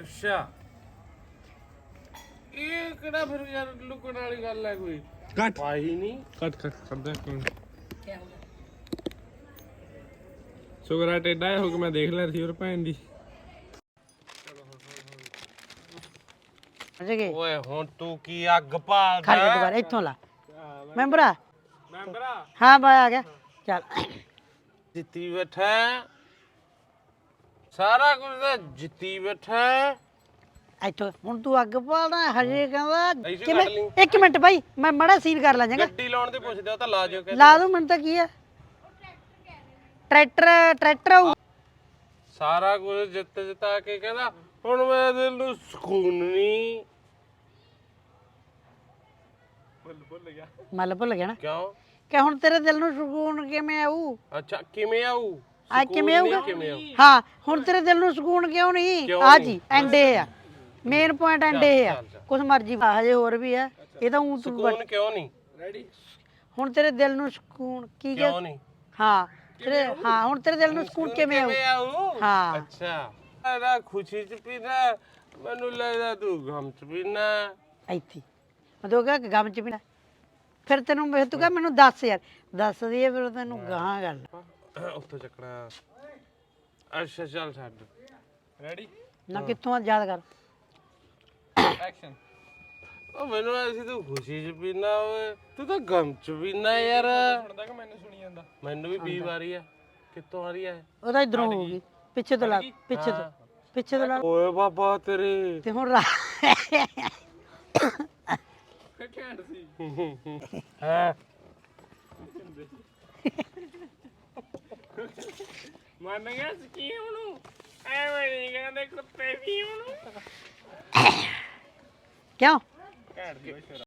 ਅੱਛਾ। ਇਹ ਕਿਹੜਾ ਫਿਰ ਯਾਰ ਲੁਕਣ ਵਾਲੀ ਗੱਲ ਹੈ ਕੋਈ? ਕੱਟ। ਪਾਈ ਨਹੀਂ ਕੱਟ ਕੱਟ ਕਰਦਾ ਸ਼ੁਕਰ ਹੈ ਟੇਡਾ ਹੋ ਕੇ ਮੈਂ ਦੇਖ ਲਿਆ ਰਿਸੀਵਰ ਭੈਣ ਦੀ। ਅਜੇ ਓਏ ਹੁਣ ਤੂੰ ਕੀ ਅੱਗ ਭਾਲਦਾ? ਖੜ ਜਾ ਦੁਬਾਰਾ ਇੱਥੋਂ ਲਾ। ਮੈਂਬਰਾ? ਮੈਂਬਰਾ। ਹਾਂ ਬਾਈ ਆ ਗਿਆ। ਚੱਲ। ਜਿੱਤੀ ਬੈਠਾ। ਸਾਰਾ ਕੁਝ ਤਾਂ ਜਿੱਤੀ ਬੈਠਾ ਹੈ। ਇੱਥੋਂ ਹੁਣ ਤੂੰ ਅੱਗ ਪਾਲਦਾ ਹਜੇ ਕਹਿੰਦਾ ਕਿਵੇਂ ਲਈ। ਇੱਕ ਮਿੰਟ ਬਾਈ ਮੈਂ ਮੜਾ ਸੀਨ ਕਰ ਲਾ ਜਾਂਗਾ ਗੱਡੀ ਲਾਉਣ ਦੇ ਪੁੱਛਦੇ ਹੋ ਤਾਂ ਲਾ ਜਿਓ ਕਿ ਲਾ ਦੋ ਮੈਨੂੰ ਤਾਂ ਕੀ ਆ? ਟਰੈਕਟਰ ਟਰੈਕਟਰ ਆਊ। ਸਾਰਾ ਕੁਝ ਜਿੱਤ ਜਿੱਤਾ ਕੇ ਕਹਿੰਦਾ ਹੁਣ ਮੈਂ ਦਿਲ ਨੂੰ ਸਕੂਨ ਨਹੀਂ ਮੱਲ ਭੁੱਲ ਗਿਆ ਨਾ। ਕਿਉਂ? ਕਿ ਹੁਣ ਤੇਰੇ ਦਿਲ ਨੂੰ ਸਕੂਨ ਕਿਵੇਂ ਆਊ? ਅੱਛਾ ਕਿਵੇਂ ਆਊ? ਆ ਸਕੂਨ ਕਿਵੇਂ ਆਊਗਾ? ਹਾਂ ਹੁਣ ਤੇਰੇ ਦਿਲ ਨੂੰ ਸਕੂਨ ਕਿਉਂ ਨਹੀਂ? ਆ? ਜੀ ਐਂਡੇ ਆ। ਮੇਨ ਪੁਆਇੰਟ ਐਂਡੇ ਆ। ਕੁਛ ਮਰਜ਼ੀ ਹਜੇ ਹੋਰ ਵੀ ਆ। ਇਹ ਤਾਂ ਉਂ ਤੂੰ ਸਕੂਨ ਕਿਉਂ ਨਹੀਂ? ਹੁਣ ਤੇਰੇ ਦਿਲ ਨੂੰ ਸਕੂਨ ਕੀ ਕਿਉਂ ਨਹੀਂ? ਹਾਂ ਤੇਰੇ ਹਾਂ ਹੁਣ ਤੇਰੇ ਦਿਲ ਨੂੰ ਸਕੂਨ ਕਿਵੇਂ ਆਊ? ਹਾਂ। ਅੱਛਾ। ਅਰੇ ਖੁਸ਼ੀ ਚ ਪੀਣਾ ਮੈਨੂੰ ਲੱਗਦਾ ਤੂੰ ਗਮ ਚ ਪੀਣਾ ਇੱਥੇ। ਮੈਂ ਤਾਂ ਕਿਹਾ ਕਿ ਗਮ ਚ ਪੀਣਾ ਫਿਰ ਤੈਨੂੰ ਫਿਰ ਤੂੰ ਕਹ ਮੈਨੂੰ ਦੱਸ ਯਾਰ। ਦੱਸ ਦਈਏ ਫਿਰ ਤੈਨੂੰ ਗਾਹਾਂ ਗੱਲ। ਉੱਥੋਂ ਚੱਕਣਾ। ਅੱਛਾ ਚੱਲ ਛੱਡ। ਰੈਡੀ ਨਾ ਕਿੱਥੋਂ ਆ ਯਾਦ ਕਰ। ਐਕਸ਼ਨ ਉਹ ਮੈਨੂੰ ਐਸੀ ਤੂੰ ਖੁਸ਼ੀ ਚ ਪੀਣਾ ਓਏ ਤੂੰ ਤਾਂ ਗਮ ਚ ਪੀਣਾ ਯਾਰ। ਸੁਣਦਾ ਕਿ ਮੈਨੂੰ ਸੁਣੀ ਜਾਂਦਾ? ਮੈਨੂੰ ਵੀ 20 ਵਾਰੀ ਆ ਕਿੱਥੋਂ ਆ ਰਹੀ ਹੈ ਉਹਦਾ ਇਧਰੋਂ ਹੋਊਗੀ ਪਿੱਛੇ ਤੋਂ ਲਾ ਪਿੱਛੇ ਤੋਂ ਪਿੱਛੇ ਤੋਂ ਲਾ। ਓਏ ਬਾਬਾ ਤੇਰੇ। ਤੇ ਹੁਣ ਰਾ ਹੈ? ਮੰਨ ਗਿਆ ਸਕੀਮ ਨੂੰ